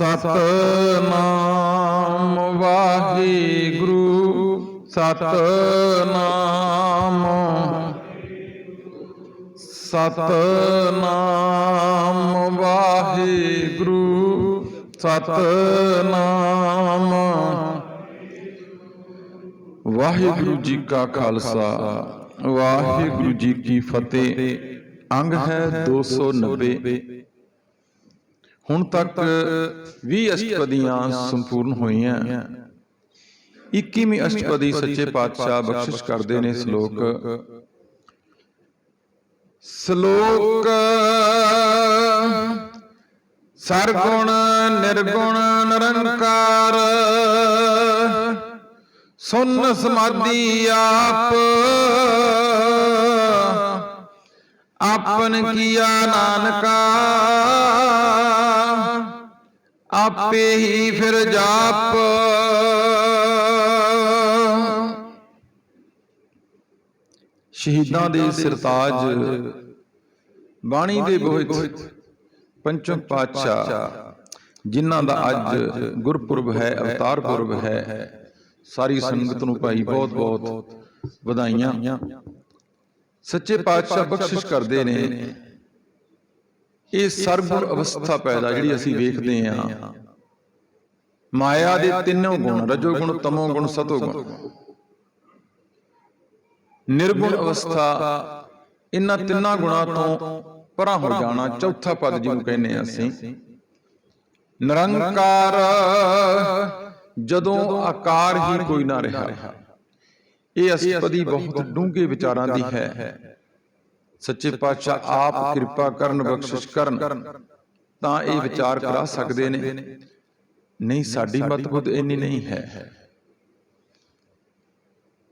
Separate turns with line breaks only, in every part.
ਸਤਨਾਮ ਵਾਹਿਗੁਰੂ, ਸਤਨਾਮ। ਸਤਨਾਮ ਵਾਹਿਗੁਰੂ ਸਤਨਾਮ। ਵਾਹਿਗੁਰੂ ਜੀ ਕਾ ਖਾਲਸਾ, ਵਾਹਿਗੁਰੂ ਜੀ ਕੀ ਫਤਿਹ। ਅੰਗ ਹੈ 290 ਹੁਣ ਤੱਕ 20 ਅਸ਼ਟਪਦੀਆਂ ਸੰਪੂਰਨ ਹੋਈਆਂ। 21ਵੀਂ ਅਸ਼ਟਪਦੀ ਸੱਚੇ ਪਾਤਸ਼ਾਹ ਬਖਸ਼ਿਸ਼ ਕਰਦੇ ਨੇ ਸ਼ਲੋਕ। ਸ਼ਲੋਕ। ਸਰਗੁਣ ਨਿਰਗੁਣ ਨਿਰੰਕਾਰ। ਸੁਨ ਸਮਾਧੀ ਆਪ। ਆਪਨ ਕੀਆ ਨਾਨਕਾ। ਆਪੇ ਹੀ ਫਿਰ ਜਾਪ। ਸ਼ਹੀਦਾਂ ਦੇ ਸਰਤਾਜ। ਬਾਣੀ ਦੇ ਬੋਹਿਤ ਪੰਚਮ ਪਾਤਸ਼ਾਹ, ਜਿਨ੍ਹਾਂ ਦਾ ਅੱਜ ਗੁਰਪੁਰਬ ਹੈ, ਅਵਤਾਰ ਪੁਰਬ ਹੈ, ਸਾਰੀ ਸੰਗਤ ਨੂੰ ਭਾਈ ਬਹੁਤ ਬਹੁਤ ਵਧਾਈਆਂ। ਸੱਚੇ ਪਾਤਸ਼ਾਹ ਬਖਸ਼ਿਸ਼ ਕਰਦੇ ਨੇ। ਇਹ ਸਰਗੁਣ ਅਵਸਥਾ ਪੈਦਾ ਜਿਹੜੀ ਅਸੀਂ ਵੇਖਦੇ ਹਾਂ। ਮਾਇਆ ਦੇ ਤਿੰਨੋਂ ਗੁਣ, ਰਜੋ ਗੁਣ, ਤਮੋ ਗੁਣ, ਸਤੋ ਗੁਣ। ਨਿਰਗੁਣ ਅਵਸਥਾ, ਇਹਨਾਂ ਤਿੰਨਾਂ ਗੁਣਾਂ ਤੋਂ ਪਰਾਂ ਹੋ ਜਾਣਾ ਚੌਥਾ ਪਦ ਜਿਹਨੂੰ ਕਹਿੰਦੇ ਆ ਅਸੀਂ। ਨਿਰੰਕਾਰ, ਜਦੋਂ ਆਕਾਰ ਹੀ ਕੋਈ ਨਾ ਰਿਹਾ। ਇਹ ਅਸਪਦੀ ਬਹੁਤ ਡੂੰਘੇ ਵਿਚਾਰਾਂ ਦੀ ਹੈ। ਸੱਚੇ ਪਾਤਸ਼ਾਹ ਆਪ ਕਿਰਪਾ ਕਰਨ ਬਖਸ਼ਿਸ਼ ਕਰਨ। ਤਾਂ ਇਹ ਵਿਚਾਰ ਕਰਾ ਸਕਦੇ ਨੇ। ਨਹੀਂ ਸਾਡੀ ਮਤਬੁੱਧ ਇੰਨੀ ਨਹੀਂ ਹੈ।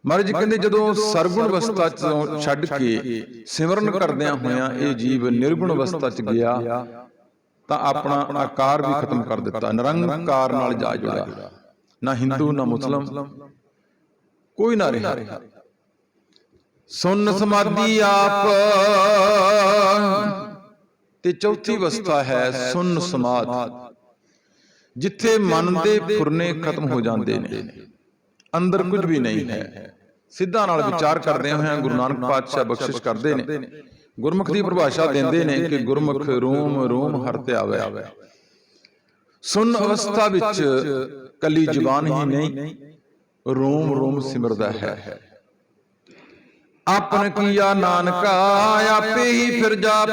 ਮਹਾਰਾਜ ਕਹਿੰਦੇ ਜਦੋਂ ਸਰਗੁਣ ਅਵਸਥਾ ਚੋਂ ਛੱਡ ਕੇ ਸਿਮਰਨ ਕਰਦਿਆਂ ਹੋਇਆਂ ਇਹ ਜੀਵ ਨਿਰਗੁਣ ਅਵਸਥਾ ਚ ਗਿਆ ਤਾਂ ਆਪਣਾ ਆਕਾਰ ਵੀ ਖਤਮ ਕਰ ਦਿੱਤਾ। ਨਿਰੰਕਾਰ ਨਾਲ ਜਾ ਜੁੜਿਆ। ਨਾ ਹਿੰਦੂ ਨਾ ਮੁਸਲਮ। ਕੋਈ ਨਾ ਰਿਹਾ। ਸੁਨ ਸਮਾਧੀ ਆਪ। ਤੇ ਚੌਥੀ ਅਵਸਥਾ ਹੈ ਸੁਨ ਸਮਾਧ। ਜਿੱਥੇ ਮਨ ਦੇ ਫੁਰਨੇ ਖਤਮ ਹੋ ਜਾਂਦੇ ਨੇ। ਅੰਦਰ ਕੁਝ ਵੀ ਨਹੀਂ ਹੈ। ਸਿੱਧਾ ਨਾਲ ਵਿਚਾਰ ਕਰਦੇ ਹੋਇਆਂ ਗੁਰੂ ਨਾਨਕ ਪਾਤਸ਼ਾਹ ਬਖਸ਼ਿਸ਼ ਕਰਦੇ ਨੇ। ਗੁਰਮੁਖ ਦੀ ਪਰਿਭਾਸ਼ਾ ਦਿੰਦੇ ਨੇ ਕਿ ਗੁਰਮੁਖ ਰੂਮ ਰੂਮ ਹਰ ਧਿਆਵੇ ਸੁਨ ਅਵਸਥਾ ਵਿੱਚ ਕੱਲੀ ਜ਼ੁਬਾਨ ਹੀ ਨਹੀਂ। ਰੋਮ ਰੋਮ ਸਿਮਰਦਾ ਹੈ। ਆਪਨ ਕੀਆ ਨਾਨਕਾ ਆਪੇ ਹੀ ਫਿਰ ਜਾਪ।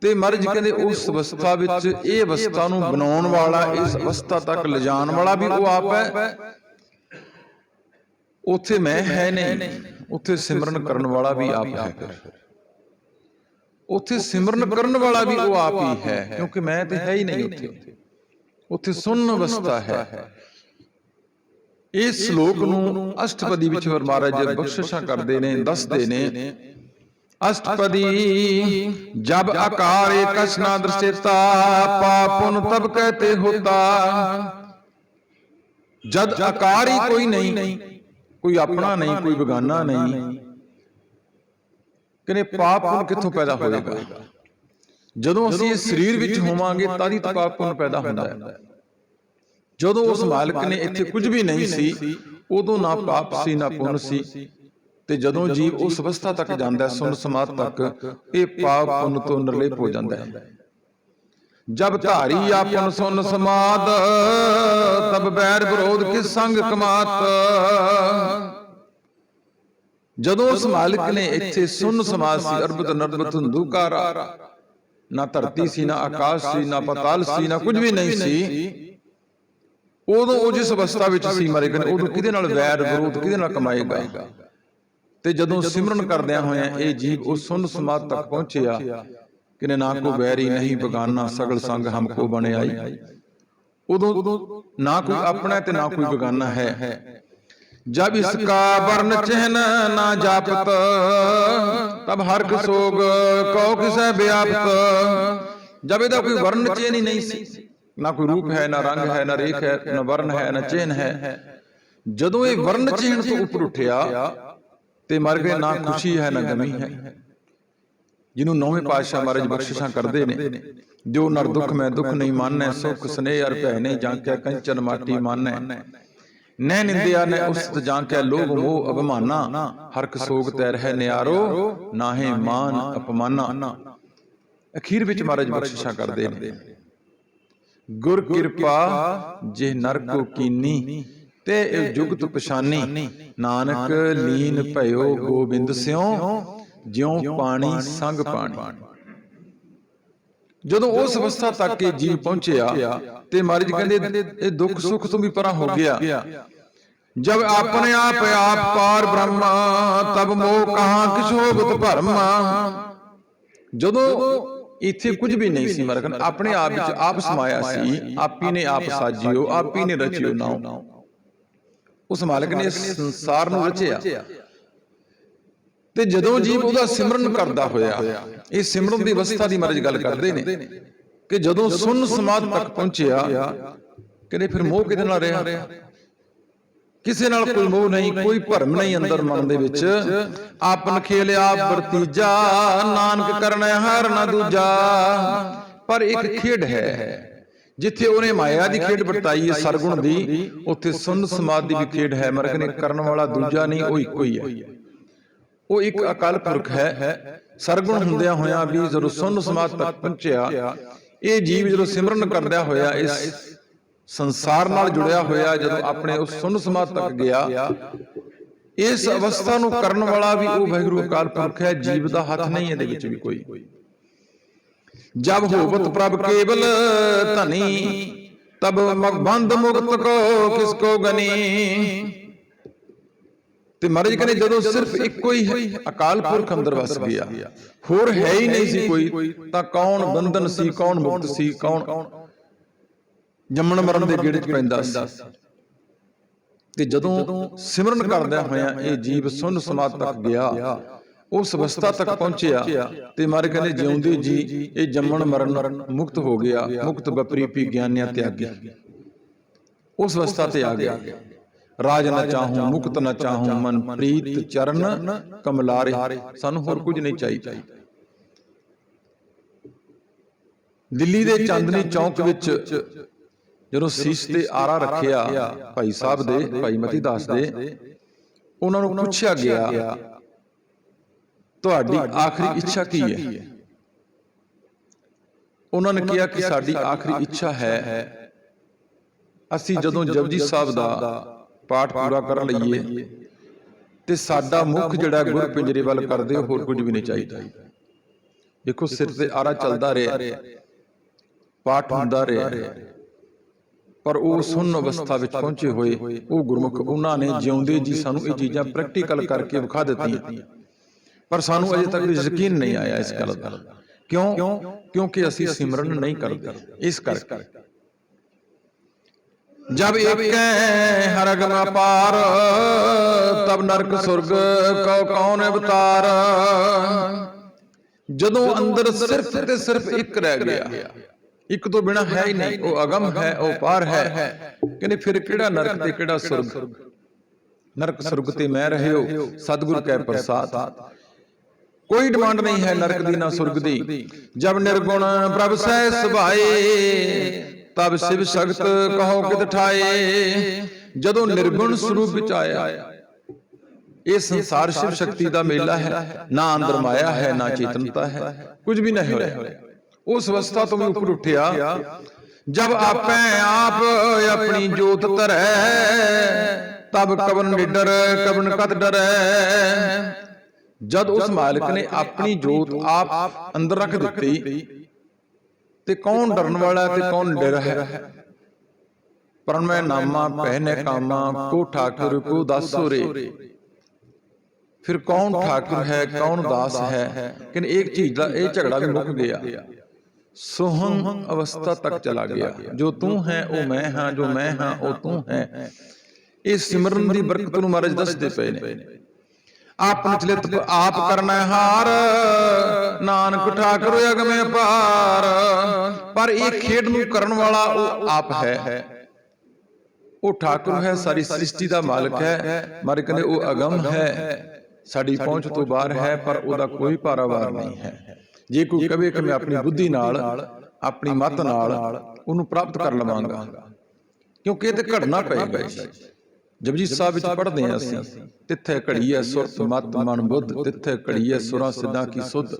ਤੇ ਮਰਜ ਕਹਿੰਦੇ ਉਸ ਅਵਸਥਾ ਵਿੱਚ ਇਹ ਅਵਸਥਾ ਨੂੰ ਬਣਾਉਣ ਵਾਲਾ ਇਸ ਅਵਸਥਾ ਤੱਕ ਲਿਜਾਣ ਵਾਲਾ ਵੀ ਉਹ ਆਪ ਹੈ। ਉੱਥੇ ਮੈਂ ਹੈ ਨਹੀਂ। ਉੱਥੇ ਸਿਮਰਨ ਕਰਨ ਵਾਲਾ ਵੀ ਆਪ ਹੈ। ਉੱਥੇ ਸਿਮਰਨ ਕਰਨ ਵਾਲਾ ਵੀ ਉਹ ਆਪ ਹੀ ਹੈ ਕਿਉਂਕਿ ਮੈਂ ਤੇ ਹੈ ਹੀ ਨਹੀਂ ਉੱਥੇ। ਉੱਥੇ। ਸੁਣਨ ਅਵਸਥਾ ਹੈ। ਇਸ ਸ਼ਲੋਕ ਨੂੰ ਅਸ਼ਟਪਦੀ ਵਿੱਚ ਵਰ ਮਹਾਰਾਜ ਬਖਸ਼ਿਸ਼ਾਂ ਕਰਦੇ ਨੇ ਦੱਸਦੇ ਨੇ ਅਸ਼ਟਪਦੀ ਜਬ ਆਕਾਰ ਏਕਸ ਨਾ ਪਾਪੁਨ ਤਬ ਕਹਤੇ ਹੋਤਾ। ਜਦ ਆਕਾਰ ਹੀ ਕੋਈ ਨਹੀਂ ਕੋਈ ਆਪਣਾ ਨਹੀਂ ਕੋਈ ਬਗਾਨਾ ਨਹੀਂ। ਕਹਿੰਦੇ ਪਾਪ ਪੁੰਨ ਕਿੱਥੋਂ ਪੈਦਾ ਹੋਏਗਾ? ਜਦੋਂ ਅਸੀਂ ਇਸ ਸਰੀਰ ਵਿੱਚ ਹੋਵਾਂਗੇ ਤਾਂ ਹੀ ਤਾਂ ਪਾਪ ਪੁੰਨ ਪੈਦਾ ਹੁੰਦਾ ਹੈ। ਜਦੋਂ ਉਸ ਮਾਲਕ ਨੇ ਇੱਥੇ ਕੁਝ ਵੀ ਨਹੀਂ ਸੀ ਉਦੋਂ ਨਾ ਪਾਪ ਸੀ ਨਾ ਪੁੰਨ ਸੀ। ਤੇ ਜਦੋਂ ਜੀਵ ਉਸ ਅਵਸਥਾ ਤੱਕ ਜਾਂਦਾ ਹੈ ਸੁਨ ਸਮਾਧ ਤੱਕ ਇਹ ਪਾਪ ਪੁੰਨ ਤੋਂ ਨਿਰਲੇਪ ਹੋ ਜਾਂਦਾ ਹੈ। ਜਬ ਧਾਰੀ ਆਪਨ ਸੁਨ ਸਮਾਦ ਤਬ ਬੈਰ ਵਿਰੋਧ ਕਿਸ ਸੰਗ ਕਮਾਤ। ਜਦੋਂ ਉਸ ਮਾਲਕ ਨੇ ਇੱਥੇ ਸੁਨ ਸਮਾਜ ਸੀ ਅਰਬਤ ਨਰਬਤ ਹੰਦੂਕਾਰਾ ਨਾ ਧਰਤੀ ਸੀ ਨਾ ਆਕਾਸ਼ ਸੀ ਨਾ ਪਤਾਲ ਸੀ ਨਾ ਕੁਝ ਵੀ ਨਹੀਂ ਸੀ। ਉਦੋਂ ਉਹ ਜਿਸ ਅਵਸਥਾ ਵਿੱਚ ਸੀ ਮਰੇ ਗਏ ਉਦੋਂ ਕਿਹਦੇ ਨਾਲ ਵੈਰ ਵਿਰੋਧ ਕਿਹਦੇ ਨਾਲ ਕਮਾਏਗਾ? ਤੇ ਜਦੋਂ ਸਿਮਰਨ ਕਰਦਿਆਂ ਹੋਇਆ ਇਹ ਜੀਵ ਉਸ ਸੁਨ ਸਮਾਦ ਤੱਕ ਪਹੁੰਚਿਆ ਕਿਨੇ ਨਾ ਕੋ ਵੈਰੀ ਨਹੀਂ ਬਗਾਨਾ ਸਗਲ ਸੰਗ ਹਮ ਕੋ ਬਣਾਈ ਉਦੋਂ ਨਾ ਕੋਈ ਆਪਣਾ ਤੇ ਨਾ ਕੋਈ ਬਗਾਨਾ ਹੈ। ਜਬ ਇਸ ਕਾ ਵਰਨ ਚਿਹਨ ਨਾ ਜਾਪਤ ਤਬ ਹਰ ਸੋਗ ਕਉ ਕਿਸੈ ਬਿਆਪਤ। ਜਬ ਇਹਦਾ ਕੋਈ ਵਰਨ ਚਿਹਨ ਨਹੀਂ ਸੀ। ਨਾ ਕੋਈ ਰੂਪ ਹੈ ਨਾ ਰੰਗ ਹੈ ਨਾ ਰੇਖ ਹੈ ਨਾ ਵਰਨ ਹੈ ਨਾ ਚਿੰਨ ਹੈ। ਜਦੋਂ ਇਹ ਵਰਨ ਚਿੰਨ ਤੋਂ ਉੱਪਰ ਉੱਠਿਆ ਤੇ ਮਰ ਗਏ ਨਾ ਖੁਸ਼ੀ ਹੈ ਨਾ ਗਮੀ ਹੈ। ਜਿਹਨੂੰ ਨੌਵੇਂ ਪਾਤਸ਼ਾਹ ਮਹਾਰਾਜ ਬਖਸ਼ਿਸ਼ਾਂ ਕਰਦੇ ਨੇ। ਜੋ ਨਰ ਦੁੱਖ ਮੈਂ ਦੁੱਖ ਨਹੀਂ ਮੰਨੈ ਸੁਖ ਸਨੇਹ ਅਰ ਭੈ ਨਹੀਂ ਜਾਂਕਿਆ ਕੰਚਨ ਮਾਟੀ ਮੰਨੈ। ਨੈ ਨਿੰਦਿਆ ਨੈ ਉਸਤ ਜਾਂਕਿਆ ਲੋਭ ਮੋਹ ਅਭਿਮਾਨਾ ਹਰਕ ਸੋਗ ਤੈ ਰਹਿ ਨਿਆਰੋ ਨਾਹੇ ਮਾਨ ਅਪਮਾਨਾ। ਅਖੀਰ ਵਿੱਚ ਮਹਾਰਾਜ ਬਖਸ਼ਿਸ਼ਾਂ ਕਰਦੇ ਨੇ। ਗੁਰ ਕਿਰਪਾ ਜੇ ਨਰ ਕੋ ਕੀਨੀ ਤੇ ਇਹ ਜੁਗਤ ਪਛਾਨੀ। ਨਾਨਕ ਲੀਨ ਭਇਓ ਗੋਬਿੰਦ ਸਿਉ ਜਿਉ ਪਾਣੀ ਸੰਗ ਪਾਣੀ। ਜਦੋਂ ਉਸ ਅਵਸਥਾ ਤੱਕ ਇਹ ਜੀਵ ਪਹੁੰਚਿਆ ਤੇ ਮਹਾਰਾਜ ਕਹਿੰਦੇ ਇਹ ਦੁੱਖ ਸੁੱਖ ਤੋਂ ਵੀ ਪਰਾਂ ਹੋ ਗਿਆ। ਜਬ ਆਪਣੇ ਆਪ ਆਪ ਪਾਰ ਬ੍ਰਹਮਾ ਤਬ ਮੋਹ ਕਹਾਂ ਹੋਗਤ ਭਰਮਾ। ਜਦੋਂ ਇੱਥੇ ਕੁਝ ਵੀ ਨਹੀਂ ਸੀ ਮਰਕਨ ਆਪਣੇ ਆਪ ਵਿੱਚ ਆਪ ਸਮਾਇਆ ਸੀ। ਆਪੀ ਨੇ ਆਪ ਸਾਜਿਓ ਆਪੀ ਨੇ ਰਚਿਓ ਨਾਉ। ਉਸ ਮਾਲਕ ਨੇ ਸੰਸਾਰ ਨੂੰ ਰਚਿਆ। ਤੇ ਜਦੋਂ ਜੀਵ ਉਹਦਾ ਸਿਮਰਨ ਕਰਦਾ ਹੋਇਆ ਇਹ ਸਿਮਰਨ ਦੀ ਅਵਸਥਾ ਦੀ ਮਰਜ ਗੱਲ ਕਰਦੇ ਨੇ ਕਿ ਜਦੋਂ ਸੁਨ ਸਮਾਧ ਤੱਕ ਪਹੁੰਚਿਆ ਕਹਿੰਦੇ ਫਿਰ ਮੋਹ ਕਿਹਦੇ ਨਾਲ ਰਿਹਾ? ਕਿਸੇ ਨਾਲ ਕੋਈ ਮੋਹ ਨਹੀਂ ਕੋਈ ਭਰਮ ਨਹੀਂ ਅੰਦਰ ਮਨ ਦੇ ਵਿੱਚ। ਆਪਨ ਖੇਲ ਆਪ ਵਰਤੀਜਾ ਨਾਨਕ ਕਰਨਾ ਹਰ ਨਾ ਦੂਜਾ। ਪਰ ਇੱਕ ਖੇਡ ਹੈ ਜਿੱਥੇ ਉਹਨੇ ਮਾਇਆ ਦੀ ਖੇਡ ਵਰਤਾਈ ਹੈ ਸਰਗੁਣ ਦੀ। ਉੱਥੇ ਸੁਨ ਸਮਾਧ ਦੀ ਵੀ ਖੇਡ ਹੈ ਮਰਗਨੇ ਕਰਨ ਵਾਲਾ ਦੂਜਾ ਨਹੀਂ ਉਹ ਇੱਕੋ ਹੀ ਹੈ। ਉਹ ਇੱਕ ਅਕਾਲ ਪੁਰਖ ਹੈ। ਸਰਗੁਣ ਹੁੰਦਿਆਂ ਹੋਇਆਂ ਵੀ ਜਦੋਂ ਸੁਨ ਸਮਾਧ ਤੱਕ ਪਹੁੰਚਿਆ ਇਹ ਜੀਵ ਜਦੋਂ ਸਿਮਰਨ ਕਰਦਾ ਹੋਇਆ ਇਸ ਸੰਸਾਰ ਨਾਲ ਜੁੜਿਆ ਹੋਇਆ ਜਦੋਂ ਆਪਣੇ ਉਸ ਸੁਨ ਸਮਾਧ ਤੱਕ ਗਿਆ ਇਸ ਅਵਸਥਾ ਨੂੰ ਕਰਨ ਵਾਲਾ ਵੀ ਉਹ ਵਾਹਿਗੁਰੂ ਅਕਾਲ ਪੁਰਖ ਹੈ ਜੀਵ ਦਾ ਹੱਥ ਨਹੀਂ ਇਹਦੇ ਵਿੱਚ ਵੀ ਕੋਈ। ਜਬ ਹੋਵਤ ਪ੍ਰਭ ਕੇਵਲ ਧਨੀ ਤਬ ਬੰਦ ਮੁਕਤ ਕੋ ਕਿਸ ਕੋ ਗਨੀ। ਤੇ ਮਹਾਰਾਜ ਕਹਿੰਦੇ ਜਦੋਂ ਸਿਰਫ ਇੱਕੋ ਹੀ ਹੈ ਅਕਾਲ ਪੁਰਖ ਅੰਦਰ ਵਸ ਗਿਆ। ਹੋਰ ਹੈ ਹੀ ਨਹੀਂ ਸੀ ਕੋਈ ਤਾਂ ਕੌਣ ਬੰਧਨ ਸੀ ਕੌਣ ਮੁਕਤ ਸੀ ਕੌਣ ਜੰਮਣ ਮਰਨ ਦੇ ਗੇੜੇ 'ਚ ਪੈਂਦਾ ਸੀ। ਤੇ ਜਦੋਂ ਸਿਮਰਨ ਕਰਦਿਆਂ ਹੋਇਆਂ ਇਹ ਜੀਵ ਸੁਨ ਸਮਾਧ ਤੱਕ ਗਿਆ ਉਸ ਅਵਸਥਾ ਤੱਕ ਪਹੁੰਚਿਆ ਤੇ ਮਾਰੇ ਕਹਿੰਦੇ ਜਿਉਂਦੇ ਜੀ ਇਹ ਜੰਮਣ ਮਰਨ ਮੁਕਤ ਹੋ ਗਿਆ ਮੁਕਤ ਬਪਰੀਪੀ ਗਿਆਨਿਆ ਤਿਆਗੀ ਉਸ ਅਵਸਥਾ ਤੇ ਆ ਗਿਆ ਰਾਜ ਨਾ ਚਾਹੂੰ ਮੁਕਤ ਨਾ ਚਾਹੂੰ ਮਨ ਪ੍ਰੀਤ ਚਰਨ ਕਮਲਾਰੇ। ਸਾਨੂੰ ਹੋਰ ਕੁਝ ਨਹੀਂ ਚਾਹੀਦਾ। ਦਿੱਲੀ ਦੇ ਚਾਂਦਨੀ ਚੌਂਕ ਵਿੱਚ ਜਦੋਂ ਸੀਸ ਤੇ ਆਰਾ ਰੱਖਿਆ ਭਾਈ ਸਾਹਿਬ ਦੇ ਭਾਈ ਮਤੀ ਦਾਸ ਦੇ ਉਹਨਾਂ ਨੂੰ ਪੁੱਛਿਆ ਗਿਆ ਤੁਹਾਡੀ ਆਖਰੀ ਇੱਛਾ ਕੀ ਹੈ? ਉਹਨਾਂ ਨੇ ਕਿਹਾ ਕਿ ਸਾਡੀ ਆਖਰੀ ਇੱਛਾ ਹੈ ਅਸੀਂ ਜਦੋਂ ਜਪਜੀ ਸਾਹਿਬ ਦਾ ਪਾਠ ਪੂਰਾ ਕਰ ਲਈਏ ਤੇ ਸਾਡਾ ਮੁਖ ਜਿਹੜਾ ਗੁਰ ਪਿੰਜਰੇ ਵੱਲ ਕਰਦੇ ਹੋਰ ਕੁਝ ਵੀ ਨਹੀਂ ਚਾਹੀਦਾ। ਦੇਖੋ ਸਿਰ ਤੇ ਆਰਾ ਚੱਲਦਾ ਰਿਹਾ। ਪਾਠ ਹੁੰਦਾ ਰਿਹਾ। ਪਰ ਉਹ ਸੁਣ ਅਵਸਥਾ ਵਿੱਚ ਪਹੁੰਚੇ ਹੋਏ। ਉਹ ਗੁਰਮੁਖ ਉਹਨਾਂ ਨੇ ਜਿਉਂਦੇ ਜੀ ਸਾਨੂੰ ਇਹ ਚੀਜ਼ਾਂ ਪ੍ਰੈਕਟੀਕਲ ਕਰਕੇ ਵਿਖਾ ਦਿੱਤੀਆਂ। ਪਰ ਸਾਨੂੰ ਅਜੇ ਤੱਕ ਯਕੀਨ ਨਹੀਂ ਆਇਆ ਇਸ ਗੱਲ ਦਾ। ਕਿਉਂ? ਕਿਉਂਕਿ ਅਸੀਂ ਸਿਮਰਨ ਨਹੀਂ ਕਰਦੇ। ਇਸ ਕਰਕੇ। ਜਬ ਏਕੈ ਹਰ ਅਗਮ ਅਪਾਰ ਤਬ ਨਰਕ ਸੁਰਗ ਕਉ ਕੌਣ ਅਵਤਾਰ। ਜਦੋਂ ਅੰਦਰ ਸਿਰਫ ਤੇ ਸਿਰਫ ਇੱਕ ਰਹਿ ਗਿਆ। ਇੱਕ ਤੋਂ ਬਿਨਾ ਹੈ ਹੀ ਨਹੀਂ। ਉਹ ਅਗਮ ਹੈ ਉਹ ਪਾਰ ਹੈ। ਕਹਿੰਦੇ ਫਿਰ ਕਿਹੜਾ ਨਰਕ ਤੇ ਕਿਹੜਾ ਸੁਰਗ? ਨਰਕ ਸੁਰਗ ਤੇ ਮੈਂ ਰਹਿਓ। ਸਤਿਗੁਰ ਕੈ ਪ੍ਰਸਾਦ। ਕੋਈ ਡਿਮਾਂਡ ਨਹੀਂ ਹੈ ਨਰਕ ਦੀ ਨਾ ਸੁਰਗ ਦੀ। ਜਬ ਨਿਰਗੁਣ ਪ੍ਰਭ ਸਹਿ ਸੁਭਾਏ ਤਬ ਸਿਵ ਸ਼ਕਤ ਕਹੋ ਕਿਤ ਠਾਏ। ਜਦੋਂ ਨਿਰਗੁਣ ਸਰੂਪ ਵਿੱਚ ਆਇਆ ਇਹ ਸੰਸਾਰ ਸ਼ਿਵ ਸ਼ਕਤੀ ਦਾ ਮੇਲਾ ਹੈ। ਨਾ ਅੰਦਰ ਮਾਇਆ ਹੈ ਨਾ ਚੇਤਨਤਾ ਹੈ। ਕੁਝ ਵੀ ਨਹੀਂ ਹੋਇਆ। ਉਸ ਅਵਸਥਾ ਤੋਂ ਵੀ ਉੱਪਰ ਉੱਠਿਆ ਜਬ ਆਪੇ ਆਪ ਆਪਣੀ ਜੋਤ ਧਰੈ ਤਬ ਕਵਨ ਨਿਡਰ ਕਵਨ ਕਤ ਡਰੈ ਜਦ ਉਸ ਮਾਲਕ ਨੇ ਆਪਣੀ ਜੋਤ ਆਪ ਅੰਦਰ ਰੱਖ ਦਿੱਤੀ ਤੇ ਕੌਣ ਡਰਨ ਵਾਲਾ ਤੇ ਕੌਣ ਡਰ ਹੈ ਪਰ ਮੈਂ ਨਾਮਾ ਪਹਿਨੇ ਕਾਮਾ ਕੋ ਠਾਕੁਰ ਕੋ ਦਾਸੋ ਰੇ ਫਿਰ ਕੌਣ ਠਾਕੁਰ ਹੈ ਕੌਣ ਦਾਸ ਹੈ ਕਿ ਇੱਕ ਚੀਜ਼ ਦਾ ਇਹ ਝਗੜਾ ਵੀ ਮੁੱਕ ਗਿਆ ਸੋਹੰ ਅਵਸਥਾ ਤੱਕ ਚਲਾ ਗਿਆ। ਜੋ ਤੂੰ ਹੈ ਉਹ ਮੈਂ ਹਾਂ ਜੋ ਮੈਂ ਹਾਂ ਉਹ ਤੂੰ ਹੈ। ਇਹ ਸਿਮਰਨ ਦੀ ਬਰਕਤ ਨੂੰ ਮਹਾਰਾਜ ਦੱਸਦੇ ਪਏ ਨੇ। ਆਪ ਨਿਚਲਿਤ ਆਪ ਕਰਨਾ ਹਾਰ। ਨਾਨਕ ਠਾਕੁਰ ਅਗਮੇ ਪਾਰ ਪਰ ਇਹ ਖੇਡ ਨੂੰ ਕਰਨ ਵਾਲਾ ਉਹ ਆਪ ਹੈ। ਉਹ ਠਾਕੁਰ ਹੈ ਸਾਰੀ ਸ੍ਰਿਸ਼ਟੀ ਦਾ ਮਾਲਕ ਹੈ। ਮਾਰੇ ਕਹਿੰਦੇ ਉਹ ਅਗਮ ਹੈ। ਸਾਡੀ ਪਹੁੰਚ ਤੋਂ ਬਾਹਰ ਹੈ ਪਰ ਉਹਦਾ ਕੋਈ ਪਾਰਾਵਾਰ ਨਹੀਂ ਹੈ। ਜੇ ਕੋਈ ਕਵੇ ਕਿ ਮੈਂ ਆਪਣੀ ਬੁੱਧੀ ਨਾਲ ਆਪਣੀ ਮਤ ਨਾਲ ਉਹਨੂੰ ਪ੍ਰਾਪਤ ਕਰ ਲਵਾਂਗਾ। ਕਿਉਂਕਿ ਇਹ ਤੇ ਘੜਨਾ ਪਏਗਾ ਜੀ ਜਪਜੀ ਸਾਹਿਬ ਵਿੱਚ ਪੜ੍ਹਦੇ ਹਾਂ ਅਸੀਂ। ਤਿੱਥੇ ਘੜੀ ਹੈ ਸੁਰਤ ਮਤ ਮਨ ਬੁੱਧ ਤਿੱਥੇ ਘੜੀ ਹੈ ਸੁਰਾਂ ਸਿੱਧਾਂ ਕੀ ਸੁਧ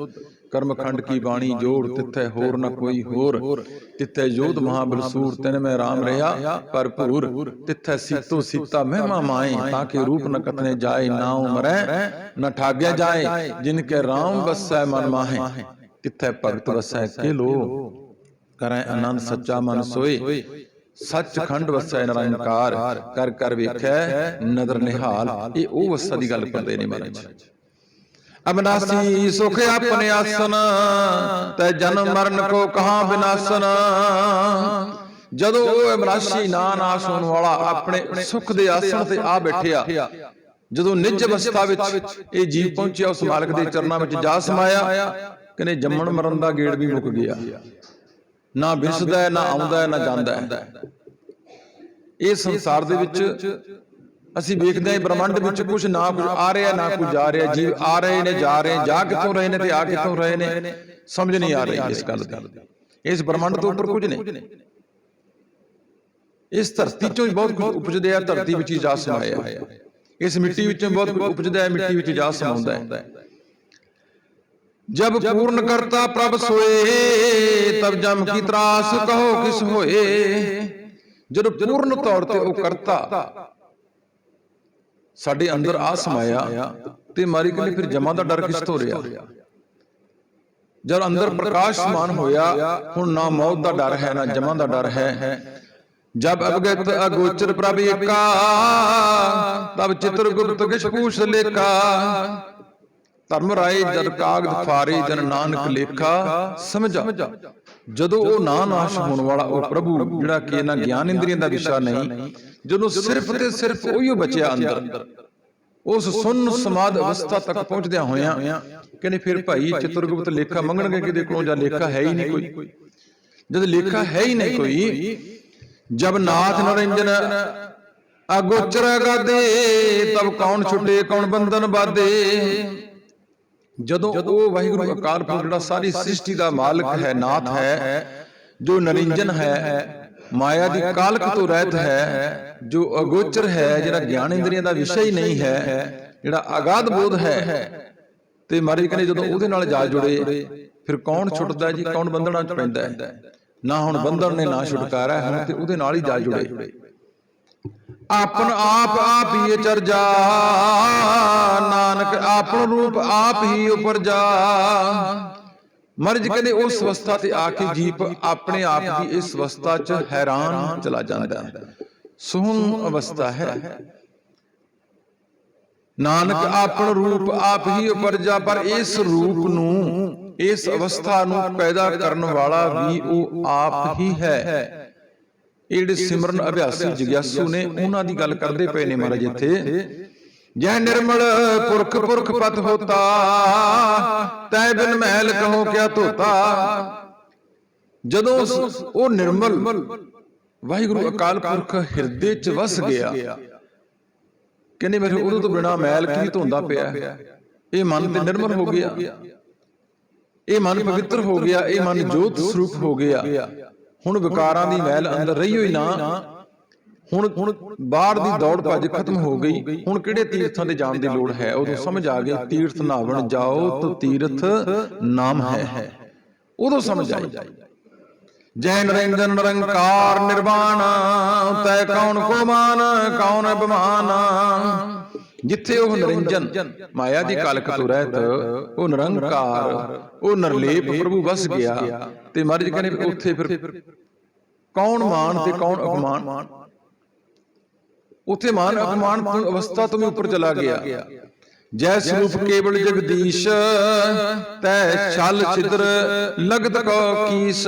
ਕਰਮਖੰਡ ਕੀ ਬਾਣੀ ਜੋੜ ਤਿੱਥੇ ਹੋਰ ਨਾ ਕੋਈ ਹੋਰ। ਤਿੱਥੇ ਜੋਧ ਮਹਾਬਲਸੂਰ ਤਿਨ ਮੈਂ ਰਾਮ ਰਹਾ ਭਰਪੂਰ ਤਿੱਥੇ ਸੀਤੋ ਸੀਤਾ ਮਹਿਮਾ ਮਾਏ ਤਾਂ ਕਿ ਰੂਪ ਨ ਕਤਨੇ ਜਾਏ ਨਾ ਉਮਰੈ ਨ ਠਾਗਿਆ ਜਾਏ ਜਿਨ ਕੇ ਰਾਮ ਵਸੈ ਮਨ ਮਾਹੇ। ਤਿੱਥੇ ਭਗਤ ਵਸੈ ਕੇ ਲੋ। ਕਰੈ ਆਨੰਦ ਸੱਚਾ ਮਨ ਸੋਏ। ਸੱਚ ਖੰਡ ਵਸੈ ਨਿਰੰਕਾਰ, ਕਰ ਕਰ ਵੇਖੈ, ਨਦਰ ਨਿਹਾਲ, ਇਹ ਉਹ ਵਸਾ ਦੀ ਗੱਲ ਕਰਦੇ ਨੇ ਮਹਾਰਾਜ। ਅਬਨਾਸੀ ਸੁਖ ਆਪਣੇ ਆਸਨ, ਤੈ ਜਨਮ ਮਰਨ ਕੋ ਕਹਾਂ ਬਿਨਾਸਨ। ਜਦੋਂ ਉਹ ਅਬਨਾਸੀ ਨਾ ਨਾਸ਼ ਹੋਣ ਵਾਲਾ ਆਪਣੇ ਸੁਖ ਦੇ ਆਸਣ ਤੇ ਆ ਬੈਠਿਆ, ਜਦੋਂ ਨਿਜ ਅਵਸਥਾ ਵਿੱਚ ਇਹ ਜੀਵ ਪਹੁੰਚਿਆ, ਉਸ ਮਾਲਕ ਦੇ ਚਰਨਾਂ ਵਿੱਚ ਜਾ ਸਮਾਇਆ, ਕਹਿੰਦੇ ਜੰਮਣ ਮਰਨ ਦਾ ਗੇੜ ਵੀ ਮੁੱਕ ਗਿਆ। ਨਾ ਵਿਸਦਾ ਹੈ ਨਾ ਆਉਂਦਾ ਹੈ ਨਾ ਜਾਂਦਾ। ਹੈ ਇਹ ਸੰਸਾਰ ਦੇ ਵਿੱਚ ਅਸੀਂ ਵੇਖਦੇ ਹਾਂ ਬ੍ਰਹਮੰਡ ਵਿੱਚ ਕੁਝ ਨਾ ਕੁਝ ਆ ਰਿਹਾ ਨਾ ਕੁਝ ਜਾ ਰਿਹਾ ਜੀਵ ਆ ਰਹੇ ਨੇ ਜਾ ਰਹੇ ਜਾ ਕਿੱਥੋਂ ਰਹੇ ਨੇ ਤੇ ਆ ਕਿੱਥੋਂ ਰਹੇ ਨੇ ਸਮਝ ਨਹੀਂ ਆ ਰਹੀ ਇਸ ਗੱਲ ਦੀ। ਇਸ ਬ੍ਰਹਮੰਡ ਤੋਂ ਉੱਪਰ ਕੁਝ ਨਹੀਂ। ਇਸ ਧਰਤੀ ਚੋਂ ਹੀ ਬਹੁਤ ਕੁਝ ਉਪਜਦਾ ਹੈ ਧਰਤੀ ਵਿੱਚ ਹੀ ਜਾ ਸਮਾਇਆ। ਇਸ ਮਿੱਟੀ ਵਿੱਚੋਂ ਬਹੁਤ ਕੁਝ ਉਪਜਦਾ ਹੈ ਮਿੱਟੀ ਵਿੱਚ ਜਾ ਸਮਾਉਂਦਾ ਹੈ। ਜਬ ਪੂਰਨ ਕਰਤਾ ਪ੍ਰਭ ਸੋਏ ਤਬ ਜਮ ਕੀ ਤਰਾਸ ਕਹੋ ਕਿਸ ਹੋਏ। ਜਦੋਂ ਪੂਰਨ ਤੌਰ ਤੇ ਉਹ ਕਰਤਾ ਸਾਡੇ ਅੰਦਰ ਆ ਸਮਾਇਆ ਤੇ ਮਾਰੀ ਕਹਿੰਦੇ ਫਿਰ ਜਮਾ ਦਾ ਡਰ ਕਿਸ ਤੋਂ ਰਿਹਾ? ਜਦ ਅੰਦਰ ਪ੍ਰਕਾਸ਼ਮਾਨ ਹੋਇਆ ਹੁਣ ਨਾ ਮੌਤ ਦਾ ਡਰ ਹੈ ਨਾ ਜਮਾ ਦਾ ਡਰ ਹੈ। ਜਬ ਅਵਗਤ ਅਗੋਚਰ ਪ੍ਰਭ ਏਕਾ ਤਬ ਚਿਤਰ ਗੁਪਤ ਕਿਛ ਪੂਛ ਲੇਕਾ ਧਰਮ ਰਾਏ ਜਦ ਕਾਗਦ ਫਾਰੇ ਜਨ ਨਾਨਕ ਲੇਖਾ ਸਮਝਾ। ਜਦੋਂ ਉਹ ਨਾ ਨਾਸ਼ ਹੋਣ ਵਾਲਾ ਉਹ ਪ੍ਰਭੂ ਜਿਹੜਾ ਕਿ ਇਹਨਾਂ ਗਿਆਨ ਇੰਦਰੀਆਂ ਦਾ ਵਿਸ਼ਾ ਨਹੀਂ ਜਦੋਂ ਸਿਰਫ ਤੇ ਸਿਰਫ ਉਹੀ ਬਚਿਆ ਅੰਦਰ। ਉਸ ਸੁੰਨ ਸਮਾਦ ਅਵਸਥਾ ਤੱਕ ਪਹੁੰਚਦਿਆਂ ਹੋਇਆਂ ਕਹਿੰਦੇ ਫਿਰ ਭਾਈ ਚਤੁਰਗੁਪਤ ਲੇਖਾ ਮੰਗਣਗੇ ਕਿਹਦੇ ਕੋਲੋਂ ਜਾਂ ਲੇਖਾ ਹੈ ਹੀ ਨਹੀਂ ਕੋਈ। ਜਦ ਲੇਖਾ ਹੈ ਹੀ ਨਹੀਂ ਕੋਈ ਜਬ ਨਾਥ ਨਰਿੰਜਨ ਅਗੋਚਰ ਗਾਦੇ ਤਬ ਕੌਣ ਛੁੱਟੇ ਕੌਣ ਬੰਧਨ ਬਾਦੇ ਜਦੋਂ ਉਹ ਵਾਹਿਗੁਰੂ ਅਕਾਲ ਪੁਰਖ ਜਿਹੜਾ ਸਾਰੀ ਸ੍ਰਿਸ਼ਟੀ ਦਾ ਮਾਲਕ ਹੈ ਨਾਥ ਹੈ ਜੋ ਨਰਿੰਜਨ ਹੈ ਮਾਇਆ ਦੀ ਕਾਲਕ ਤੋਂ ਰਹਿਤ ਹੈ ਜੋ ਅਗੋਚਰ ਹੈ ਜਿਹੜਾ ਗਿਆਨ ਇੰਦਰੀਆਂ ਦਾ ਵਿਸ਼ਾ ਹੀ ਨਹੀਂ ਹੈ ਜਿਹੜਾ ਅਗਾਧ ਬੋਧ ਹੈ। ਤੇ ਮਹਾਰਾਜ ਕਹਿੰਦੇ ਜਦੋਂ ਉਹਦੇ ਨਾਲ ਜਾ ਜੁੜੇ ਫਿਰ ਕੌਣ ਛੁੱਟਦਾ ਜੀ ਕੌਣ ਬੰਧਨਾਂ ਚ ਪੈਂਦਾ ਹੈ। ਨਾ ਹੁਣ ਬੰਧਨ ਨੇ ਨਾ ਛੁਟਕਾਰਾ ਹੈ ਤੇ ਉਹਦੇ ਨਾਲ ਹੀ ਜਾ ਜੁੜੇ। ਆਪਨ ਆਪ ਆਪ ਹੀ ਚਰਜਾ ਨਾਨਕ ਆਪਨ ਰੂਪ ਆਪ ਹੀ ਉਪਰ ਮਰਜ ਕਹਿੰਦੇ ਉਸ ਅਵਸਥਾ ਤੇ ਆ ਕੇ ਜੀਪ ਆਪਣੇ ਆਪ ਦੀ ਇਸ ਅਵਸਥਾ 'ਚ ਹੈਰਾਨ ਚਲਾ ਜਾਂਦਾ ਹੈ। ਅਵਸਥਾ ਹੈ। ਨਾਨਕ ਆਪਨ ਰੂਪ ਆਪ ਹੀ ਉਪਰ ਜਾ, ਪਰ ਇਸ ਰੂਪ ਨੂੰ, ਇਸ ਅਵਸਥਾ ਨੂੰ ਪੈਦਾ ਕਰਨ ਵਾਲਾ ਵੀ ਉਹ ਆਪ ਹੀ ਹੈ। ਇਹ ਜਿਹੜੇ ਸਿਮਰਨ ਅਭਿਆਸੀ ਜਿਗਿਆਸੂ ਨੇ ਉਹਨਾਂ ਦੀ ਗੱਲ ਕਰਦੇ ਪਏ ਨੇ ਮਹਾਰਾਜ ਇੱਥੇ। ਜੈ ਨਿਰਮਲ ਪੁਰਖ ਪੁਰਖ ਪਤ ਹੋਤਾ ਤੈ ਬਿਨ ਮਹਿਲ ਕਹੋ ਕਿਆ ਧੋਤਾ। ਜਦੋਂ ਉਹ ਨਿਰਮਲ ਵਾਹਿਗੁਰੂ ਅਕਾਲ ਪੁਰਖ ਹਿਰਦੇ 'ਚ ਵਸ ਗਿਆ। ਕਹਿੰਦੇ ਮੇਰੇ ਉਹਦੇ ਤੋਂ ਬਿਨਾ ਮੈਲ ਕੀ ਧੋਂਦਾ ਪਿਆ? ਇਹ ਮਨ ਤੇ ਨਿਰਮਲ ਹੋ ਗਿਆ। ਇਹ ਮਨ ਪਵਿੱਤਰ ਹੋ ਗਿਆ ਇਹ ਮਨ ਜੋਤ ਸਰੂਪ ਹੋ ਗਿਆ। ਹੁਣ ਵਿਕਾਰਾਂ ਦੀ ਮੈਲ ਅੰਦਰ ਰਹੀ ਹੋਈ ਨਾ ਹੁਣ ਹੁਣ ਬਾਹਰ ਦੀ ਦੌੜ ਭੱਜ ਖਤਮ ਹੋ ਗਈ। ਹੁਣ ਕਿਹੜੇ ਤੀਰਥਾਂ ਤੇ ਜਾਣ ਦੀ ਲੋੜ ਹੈ? ਉਦੋਂ ਸਮਝ ਆ ਗਈ ਤੀਰਥ ਨਾਵਣ ਜਾਓ ਤੋ ਤੀਰਥ ਨਾਮ ਹੈ। ਉਦੋਂ ਸਮਝ ਆਈ। ਜੈ ਨਰਿੰਜਨ ਨਿਰੰਕਾਰ ਨਿਰਵਾਣ ਤੈ ਕੌਣ ਕੋ ਮਾਨ ਕੌਣ ਬਿਮਾਨ ਜਿੱਥੇ ਉਹ ਨਿਰੰਜਨ ਮਾਇਆ ਦੀ ਕਾਲਕ ਤੋਂ ਰਹਿਤ ਉਹ ਨਿਰੰਕਾਰ ਉਹ ਨਿਰਲੇਪ ਪ੍ਰਭੂ ਵਸ ਗਿਆ। ਤੇ ਮਹਾਰਾਜ ਕਹਿੰਦੇ ਉੱਥੇ ਫਿਰ ਕੌਣ ਮਾਨ ਤੇ ਕੌਣ ਅਪਮਾਨ ਉੱਥੇ ਮਾਨ ਅਪਮਾਨ ਤੋਂ ਅਵਸਥਾ ਤੋਂ ਵੀ ਉੱਪਰ ਚਲਾ ਗਿਆ। ਜੈ ਸਰੂਪ ਕੇਵਲ ਜਗਦੀਸ਼ ਤੈ ਛਲ ਛਿਦਰ ਲਗਤ ਕੋ ਕੀਸ।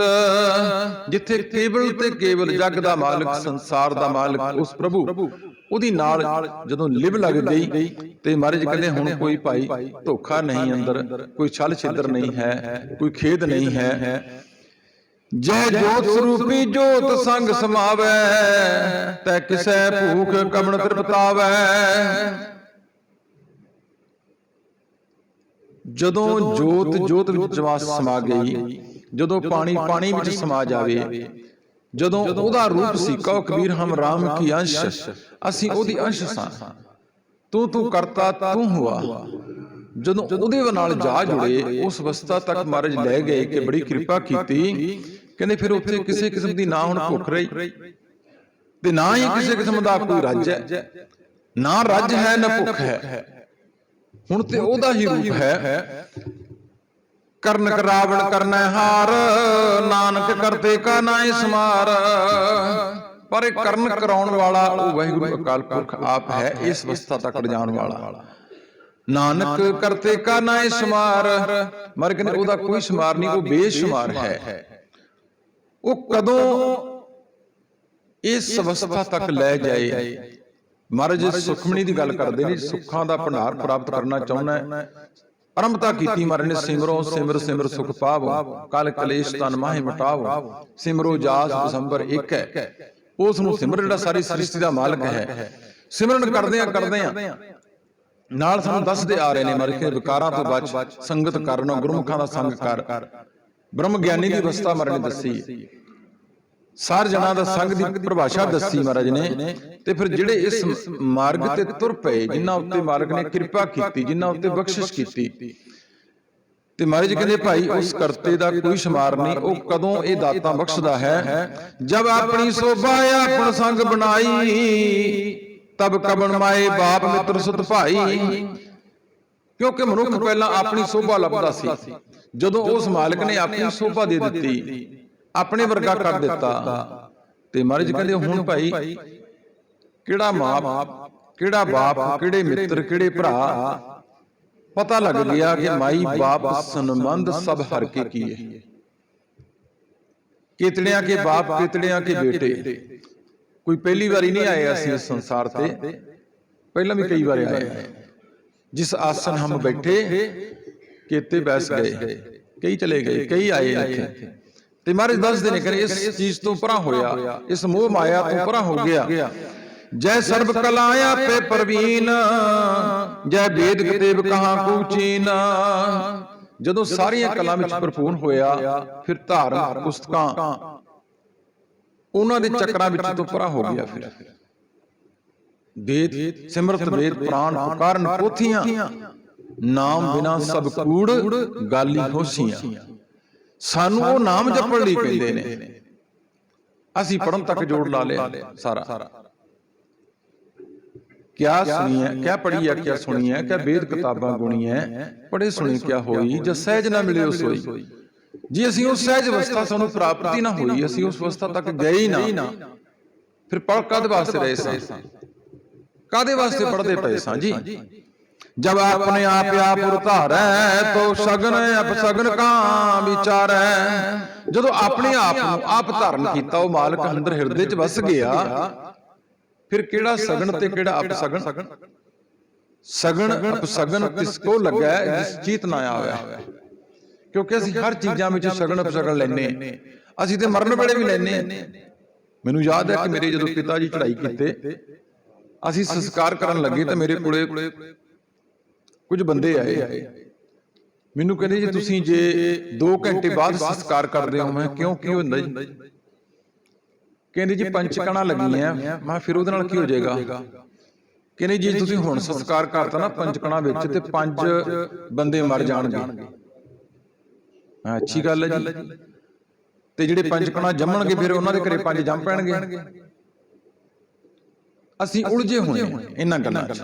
ਜਿੱਥੇ ਕੇਵਲ ਤੇ ਕੇਵਲ ਜਗ ਦਾ ਮਾਲਕ ਸੰਸਾਰ ਦਾ ਮਾਲਕ ਉਸ ਪ੍ਰਭੂ। ਉਹਦੀ ਨਾਲ ਜਦੋਂ ਲਿਵ ਲੱਗ ਗਈ ਤੇ ਮਹਾਰਾਜ ਕਹਿੰਦੇ ਹੁਣ ਕੋਈ ਭਾਈ ਧੋਖਾ ਨਹੀਂ ਅੰਦਰ ਕੋਈ ਛਲ ਛਿਦਰ ਨਹੀਂ ਹੈ ਕੋਈ ਖੇਦ ਨਹੀਂ ਹੈ। ਜੈ ਜੋਤ ਸਰੂਪੀ ਜੋਤ ਸੰਗ ਸਮਾਵੈ ਤੈ ਕਿਸੈ ਭੂਖ ਕਮਣ ਤ੍ਰਿਪਤਾਵੈ। ਜਦੋਂ ਜੋਤ ਜੋਤ ਵਿੱਚ ਜਵਾ ਸਮਾ ਗਈ ਜਦੋਂ ਪਾਣੀ ਪਾਣੀ ਵਿੱਚ ਸਮਾ ਜਾਵੇ ਜਦੋਂ ਉਹਦਾ ਰੂਪ ਸੀ ਕਹੋ ਕਬੀਰ ਹਮ ਰਾਮ ਕੀ ਅੰਸ਼? ਅਸੀਂ? ਉਹਦੀ ਅੰਸ਼ ਸਾਂ। ਤੂੰ ਤੂੰ ਕਰਤਾ ਤੂੰ ਹੁਆ। ਜਦੋਂ ਉਹਦੇ ਨਾਲ ਜਾ ਜੁੜੇ ਉਸ ਅਵਸਥਾ ਤੱਕ ਮਹਾਰਾਜ ਲੈ ਗਏ ਕਿ ਬੜੀ ਕਿਰਪਾ ਕੀਤੀ। ਕਹਿੰਦੇ ਫਿਰ ਉੱਥੇ ਕਿਸੇ ਕਿਸਮ ਦੀ ਨਾ ਹੁਣ ਭੁੱਖ ਰਹੀ ਤੇ ਨਾ ਹੀ ਕਿਸੇ ਕਿਸਮ ਦਾ ਕੋਈ ਰੱਜ ਹੈ। ਨਾ ਰੱਜ ਹੈ ਨਾ ਭੁੱਖ ਹੈ। ਹੁਣ ਤੇ ਉਹਦਾ ਹੀ। ਰੂਪ ਹੈ। ਕਰਨ ਕਰਾਵਣ ਕਰਨਾ ਹਾਰ, ਨਾਨਕ ਕਰਤੇ ਕਾ ਨਾਇ ਸਮਾਰ। ਪਰ ਇਹ ਕਰਨ ਕਰਾਉਣ ਵਾਲਾ ਉਹ ਵਾਹਿਗੁਰੂ ਅਕਾਲ ਪੁਰਖ ਆਪ ਹੈ ਇਸ ਅਵਸਥਾ ਤੱਕ ਲਿਜਾਣ ਵਾਲਾ। ਨਾਨਕ ਕਰਤੇ ਕਾ ਨਾਇ ਸਮਾਰ। ਮਰ ਕਹਿੰਦੇ ਉਹਦਾ ਕੋਈ ਸਮਾਰ ਨਹੀਂ, ਉਹ ਬੇਸ਼ੁਮਾਰ ਹੈ। ਉਹ ਕਦੋਂ ਇਸ ਅਵਸਥਾ ਤੱਕ ਲੈ ਜਾਏ? ਮਹਾਰਾਜ ਸੁਖਮਣੀ ਦੀ ਗੱਲ ਕਰਦੇ ਨੇ, ਸੁੱਖਾਂ ਦਾ ਭੰਡਾਰ ਪ੍ਰਾਪਤ ਕਰਨਾ ਚਾਹੁੰਦਾ ਆਰੰਭਤਾ ਕੀਤੀ ਮਹਾਰਾਜ ਨੇ ਸਿਮਰੋ ਸਿਮਰ ਸਿਮਰ ਸੁਖ ਪਾਵੋ। ਕਲ ਕਲੇਸ਼ ਤਨ ਮਾਹੇ ਮਟਾਵੋ। ਸਿਮਰੋ ਜਾਸ ਦਸੰਬਰ ਇੱਕ ਹੈ। ਉਸ ਨੂੰ ਸਿਮਰ ਜਿਹੜਾ ਸਾਰੀ ਸ੍ਰਿਸ਼ਟੀ ਦਾ ਮਾਲਕ ਹੈ। ਸਿਮਰਨ ਕਰਦੇ ਆ ਕਰਦੇ ਆ। ਨਾਲ ਸਾਨੂੰ ਦੱਸਦੇ ਆ ਰਹੇ ਨੇ ਮਰ ਕੇ ਵਿਕਾਰਾਂ ਤੋਂ ਬਚ ਸੰਗਤ ਕਰਨ ਗੁਰਮੁਖਾਂ ਦਾ ਸੰਗ ਕਰ। ਬ੍ਰਹਮ ਗਿਆਨੀ ਦੀ ਅਵਸਥਾ ਮਰਨ ਦੱਸੀ। ਸਾਰ ਜਣਾ ਦਾ ਸੰਗ ਦੀ ਪਰਿਭਾਸ਼ਾ ਦੱਸੀ ਮਹਾਰਾਜ ਨੇ। ਤੇ ਫਿਰ ਜਿਹੜੇ ਇਸ ਮਾਰਗ ਤੇ ਤੁਰ ਪਏ ਜਿਨ੍ਹਾਂ ਉੱਤੇ ਮਾਲਕ ਨੇ ਕਿਰਪਾ ਕੀਤੀ ਜਿਨ੍ਹਾਂ ਉੱਤੇ ਬਖਸ਼ਿਸ਼ ਕੀਤੀ। ਤੇ ਮਹਾਰਾਜ ਕਹਿੰਦੇ ਭਾਈ ਉਸ ਕਰਤੇ ਦਾ ਕੋਈ ਸ਼ਮਾਰ ਨਹੀਂ ਉਹ ਕਦੋਂ ਇਹ ਦਾਤਾਂ ਬਖਸ਼ਦਾ ਹੈ? ਜਦ ਆਪਣੀ ਸੋਭਾ ਆਪਣ ਸੰਗ ਬਣਾਈ। ਤਬ ਕਬਨ ਮਾਏ ਬਾਪ ਮਿੱਤਰ ਸੁਤ ਭਾਈ। ਕਿਉਂਕਿ ਮਨੁੱਖ ਪਹਿਲਾਂ ਆਪਣੀ ਸੋਭਾ ਲੱਭਦਾ ਸੀ। ਜਦੋਂ ਉਸ ਮਾਲਕ ਨੇ ਆਪਣੀ ਸੋਭਾ ਦੇ ਦਿੱਤੀ। ਆਪਣੇ ਵਰਗਾ ਕਰ ਦਿੱਤਾ। ਤੇ ਮਹਾਰਾਜ ਕਹਿੰਦੇ ਹੁਣ ਭਾਈ ਕਿਹੜਾ ਮਾਂ ਕਿਹੜਾ ਬਾਪ ਕਿਹੜੇ ਮਿੱਤਰ ਕਿਹੜੇ ਭਰਾ? ਪਤਾ ਲੱਗ ਗਿਆ ਕਿ ਮਾਈ ਬਾਪ ਸੰਬੰਧ ਸਭ ਹਰ ਕੇ ਕੀ ਹੈ ਕਿਤੜਿਆਂ ਕੇ ਬਾਪ ਕਿਤੜਿਆਂ ਕੇ ਬੇਟੇ। ਕੋਈ ਪਹਿਲੀ ਵਾਰੀ ਨਹੀਂ ਆਏ ਅਸੀਂ ਇਸ ਸੰਸਾਰ ਤੇ। ਪਹਿਲਾਂ ਵੀ ਕਈ ਵਾਰ ਆਏ ਹਾਂ ਜਿਸ ਆਸਨ ਹਮ ਬੈਠੇ ਕੀਤੇ ਬੈਸ ਗਏ। ਕਈ ਚਲੇ ਗਏ ਕਈ ਆਏ ਇੱਥੇ। ਤੇ ਮਹਾਰਾਜ ਦੱਸਦੇ ਨੇ ਕਿ ਇਸ ਚੀਜ਼ ਤੋਂ ਪਰਾਂ ਹੋਇਆ ਇਸ ਮੋਹ ਮਾਇਆ ਤੋਂ ਪਰਾਂ ਹੋ ਗਿਆ। ਜੈ ਸਰਬ ਕਲਾ ਆਪੇ ਪ੍ਰਵੀਨ ਜੈ ਵੇਦ ਕਤੇਬ ਕਹਾ ਕੂਚੀਨ ਜਦੋਂ ਸਾਰੀਆਂ ਕਲਾ ਵਿੱਚ ਭਰਪੂਰ ਹੋਇਆ ਫਿਰ ਧਾਰਮ ਪੁਸਤਕਾਂ। ਉਹਨਾਂ ਦੇ ਚੱਕਰਾਂ ਵਿੱਚ ਤੋਂ ਪਰਾਂ ਹੋ ਗਿਆ ਫਿਰ। ਦੇਤ ਸਿਮਰਤ ਵੇਦ ਪ੍ਰਾਨ ਪੁਕਾਰਨ ਪੋਥੀਆਂ ਨਾਮ ਬਿਨਾ ਸਭ ਕੂੜ ਗਾਲੀ ਹੋਸੀਆਂ। ਸਾਨੂੰ ਉਹ ਨਾਮ ਜਪਣ ਲਈ ਕਹਿੰਦੇ ਨੇ। ਅਸੀਂ ਪੜਨ ਤੱਕ ਜੋੜ ਲਾ ਲਿਆ ਸਾਰਾ। ਕਿਆ ਸੁਣੀਐ ਕਿਆ ਪੜੀਐ ਕਿਆ ਸੁਣੀਐ ਕਿਆ ਵੇਦ ਕਿਤਾਬਾਂ ਗੁਣੀਐ ਪੜੇ ਸੁਣੀ ਕਿਆ ਹੋਈ ਜਦ ਸਹਿਜ ਨਾ ਮਿਲਿਓ ਸੋਈ ਜੀ ਅਸੀਂ ਉਸ ਸਹਿਜ ਅਵਸਥਾ ਸਾਨੂੰ ਪ੍ਰਾਪਤੀ ਨਾ ਹੋਈ ਅਸੀਂ ਉਸ ਅਵਸਥਾ ਤੱਕ ਗਏ ਹੀ ਨਾ। ਫਿਰ ਪੜ ਕਦ ਵਾਸਤੇ ਰਹੇ ਸਾਂ? ਕਾਦੇ ਵਾਸਤੇ ਪੜਦੇ ਪਏ ਸਾਂ ਜੀ? ਜਬ ਆਪਣੇ ਆਪ ਆਪ ਉਤਾਰੈ, ਤੋ ਸਗਨ ਅਪ ਸਗਨ ਵਿਚਾਰੈ। ਜਦੋਂ ਆਪਣੇ ਆਪ ਨੂੰ ਆਪ ਧਾਰਨ ਕੀਤਾ, ਉਹ ਮਾਲਕ ਅੰਦਰ ਹਿਰਦੇ 'ਚ ਵਸ ਗਿਆ, ਫਿਰ ਕਿਹੜਾ ਸਗਨ ਤੇ ਕਿਹੜਾ ਅਪ ਸਗਨ? ਸਗਨ ਕਿਸ ਕੋ ਲੱਗਾ, ਜਿਸ ਚੀਤ ਨਾ ਆਇਆ ਕਿਉਂਕਿ ਅਸੀਂ ਹਰ ਚੀਜ਼ਾਂ ਵਿੱਚ ਸਗਨ ਅਪਸਗਨ ਲੈਨੇ ਅਸੀਂ ਤੇ ਮਰਨ ਵੇਲੇ ਵੀ ਲੈਨੇ ਮੈਨੂੰ ਯਾਦ ਹੈ ਕਿ ਮੇਰੇ ਜਦੋਂ ਪਿਤਾ ਜੀ ਚੜ੍ਹਾਈ ਕੀਤੇ, ਅਸੀਂ ਸੰਸਕਾਰ ਕਰਨ ਲੱਗੇ ਤਾਂ ਮੇਰੇ ਕੋਲੇ ਕੁਝ ਬੰਦੇ ਆਏ। ਮੈਨੂੰ ਕਹਿੰਦੇ ਜੀ ਤੁਸੀਂ ਜੇ 2 ਘੰਟੇ ਬਾਅਦ ਸੰਸਕਾਰ ਕਰਦੇ ਹੋ ਮੈਂ ਕਿਉਂ ਕੀ ਹੁੰਦਾ ਜੀ? ਕਹਿੰਦੇ ਜੀ ਪੰਜ ਕਣਾ ਲੱਗੀਆਂ। ਮੈਂ ਫਿਰ ਉਹਦੇ ਨਾਲ ਕੀ ਹੋ ਜਾਏਗਾ? ਕਹਿੰਦੇ ਜੀ ਤੁਸੀਂ ਹੁਣ ਸੰਸਕਾਰ ਕਰਤਾ ਨਾ ਪੰਜ ਕਣਾ ਵਿੱਚ ਤੇ ਪੰਜ ਬੰਦੇ ਮਰ ਜਾਣਗੇ। ਅੱਛੀ ਗੱਲ ਹੈ ਜੀ। ਤੇ ਜਿਹੜੇ ਪੰਜ ਕਣਾ ਜੰਮਣਗੇ ਫਿਰ ਉਹਨਾਂ ਦੇ ਘਰੇ ਪੰਜ ਜੰਮ ਪੈਣਗੇ। ਅਸੀਂ ਉਲਝੇ ਹੋਏ ਇਹਨਾਂ ਗੱਲਾਂ 'ਚ।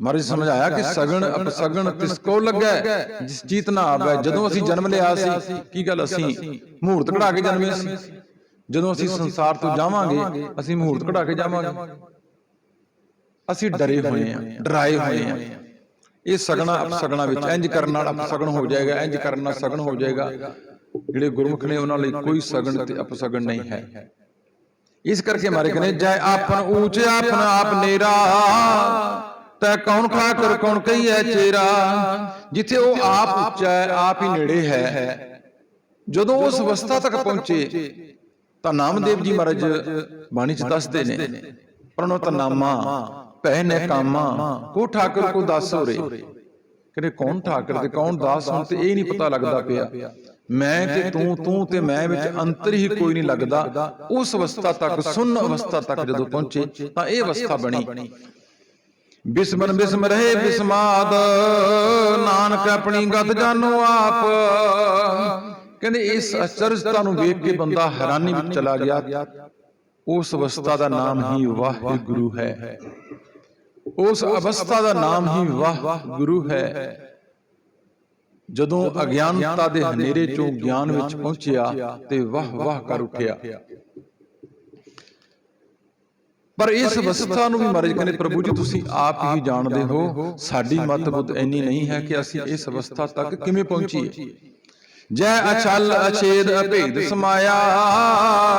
ਮਹਾਰਾਜ ਸਮਝਾਇਆ ਕਿ ਸਗਣ ਅਪਸਗਣ ਤਿਸ ਕੋ ਲੱਗਾ ਜਿਸ ਚੀਤ ਨਾ ਆਵੇ ਜਦੋਂ ਅਸੀਂ ਜਨਮ ਲਿਆ ਸੀ ਕੀ ਗੱਲ ਅਸੀਂ? ਮੂਰਤ ਕਢਾ ਕੇ ਜਨਮੇ ਸੀ। ਜਦੋਂ ਅਸੀਂ ਸੰਸਾਰ ਤੋਂ ਜਾਵਾਂਗੇ ਅਸੀਂ ਮੂਰਤ ਕਢਾ ਕੇ ਜਾਵਾਂਗੇ। ਅਸੀਂ ਡਰੇ ਹੋਏ ਆ ਡਰਾਏ ਹੋਏ ਆ ਇਹ ਸਗਣਾ ਅਪਸਗਣਾ ਵਿੱਚ ਇੰਜ ਕਰਨ ਨਾਲ ਅਪਸਗਣ ਹੋ ਜਾਏਗਾ ਇੰਜ ਕਰਨ ਨਾਲ ਸਗਣ ਹੋ ਜਾਏਗਾ। ਜਿਹੜੇ ਗੁਰਮੁਖ ਨੇ ਉਹਨਾਂ ਲਈ ਕੋਈ ਸਗਣ ਤੇ ਅਪਸਗਣ ਨਹੀਂ ਹੈ। ਇਸ ਕਰਕੇ ਮਾਰੇ ਕਹਿੰਦੇ ਜੈ ਆਪਨ ਊਚ ਆਪਨ ਆਪ ਨੇਰਾ। ਤੈ ਕੌਣ ਖਾ ਕਰ ਕੌਣ ਕਹੀਐ ਚੇਰਾ? ਜਿੱਥੇ ਉਹ ਆਪ ਉੱਚਾ ਹੈ ਆਪ ਹੀ ਨੇੜੇ ਹੈ। ਜਦੋਂ ਉਸ ਅਵਸਥਾ ਤੱਕ ਪਹੁੰਚੇ ਤਾਂ ਨਾਮਦੇਵ ਜੀ ਮਹਾਰਾਜ ਬਾਣੀ ਚ ਦੱਸਦੇ ਨੇ ਪ੍ਰਣਵਤ ਨਾਮਾ ਪਹਿ ਨੇ ਕਾਮਾ ਕੋ ਠਾਕਰ ਕੋ ਦੱਸ ਹੋਰੇ। ਕਹਿੰਦੇ ਕੌਣ ਠਾਕਰ ਤੇ ਕੌਣ ਦਾਸ ਹੁਣ ਤੇ ਇਹ ਨਹੀਂ ਪਤਾ ਲੱਗਦਾ ਪਿਆ। ਮੈਂ ਤੇ ਤੂੰ ਤੂੰ ਤੇ ਮੈਂ ਵਿੱਚ ਅੰਤਰ ਹੀ ਕੋਈ ਨਹੀਂ ਲੱਗਦਾ। ਉਸ ਅਵਸਥਾ ਤੱਕ ਸੁੰਨ ਅਵਸਥਾ ਤੱਕ ਜਦੋਂ ਪਹੁੰਚੇ ਤਾਂ ਇਹ ਅਵਸਥਾ ਬਣੀ। ਬਿਸਮਨ ਬਿਸਮ ਰਹੇ ਬਿਸਮਾਦ। ਨਾਨਕ ਆਪਣੀ ਗਤ ਜਾਣੋ ਆਪ। ਕਹਿੰਦੇ ਇਸ ਅਚਰਜਤਾ ਨੂੰ ਵੇਖ ਕੇ ਬੰਦਾ ਹੈਰਾਨੀ ਵਿੱਚ ਚਲਾ ਗਿਆ। ਉਸ ਅਵਸਥਾ ਦਾ ਨਾਮ ਹੀ ਵਾਹਿਗੁਰੂ ਹੈ। ਉਸ ਅਵਸਥਾ ਦਾ ਨਾਮ ਹੀ ਵਾਹਿਗੁਰੂ ਹੈ। ਜਦੋਂ ਅਗਿਆਨਤਾ ਦੇ ਹਨੇਰੇ ਚੋਂ ਗਿਆਨ ਵਿੱਚ ਪਹੁੰਚਿਆ ਤੇ ਵਾਹ ਵਾਹ ਕਰ ਉੱਠਿਆ। ਪਰ ਇਸ ਅਵਸਥਾ ਨੂੰ ਵੀ ਮਹਾਰਾਜ ਕਹਿੰਦੇ ਪ੍ਰਭੂ ਜੀ ਤੁਸੀਂ ਆਪ ਹੀ ਜਾਣਦੇ ਹੋ ਸਾਡੀ ਮਤ ਬੁੱਧ ਇੰਨੀ ਨਹੀਂ ਹੈ ਕਿ ਅਸੀਂ ਇਸ ਅਵਸਥਾ ਤੱਕ ਕਿਵੇਂ ਪਹੁੰਚੀਏ? ਜੈ ਅਚਲ ਅਛੇਦ ਅਭੇਦ ਸਮਾਇਆ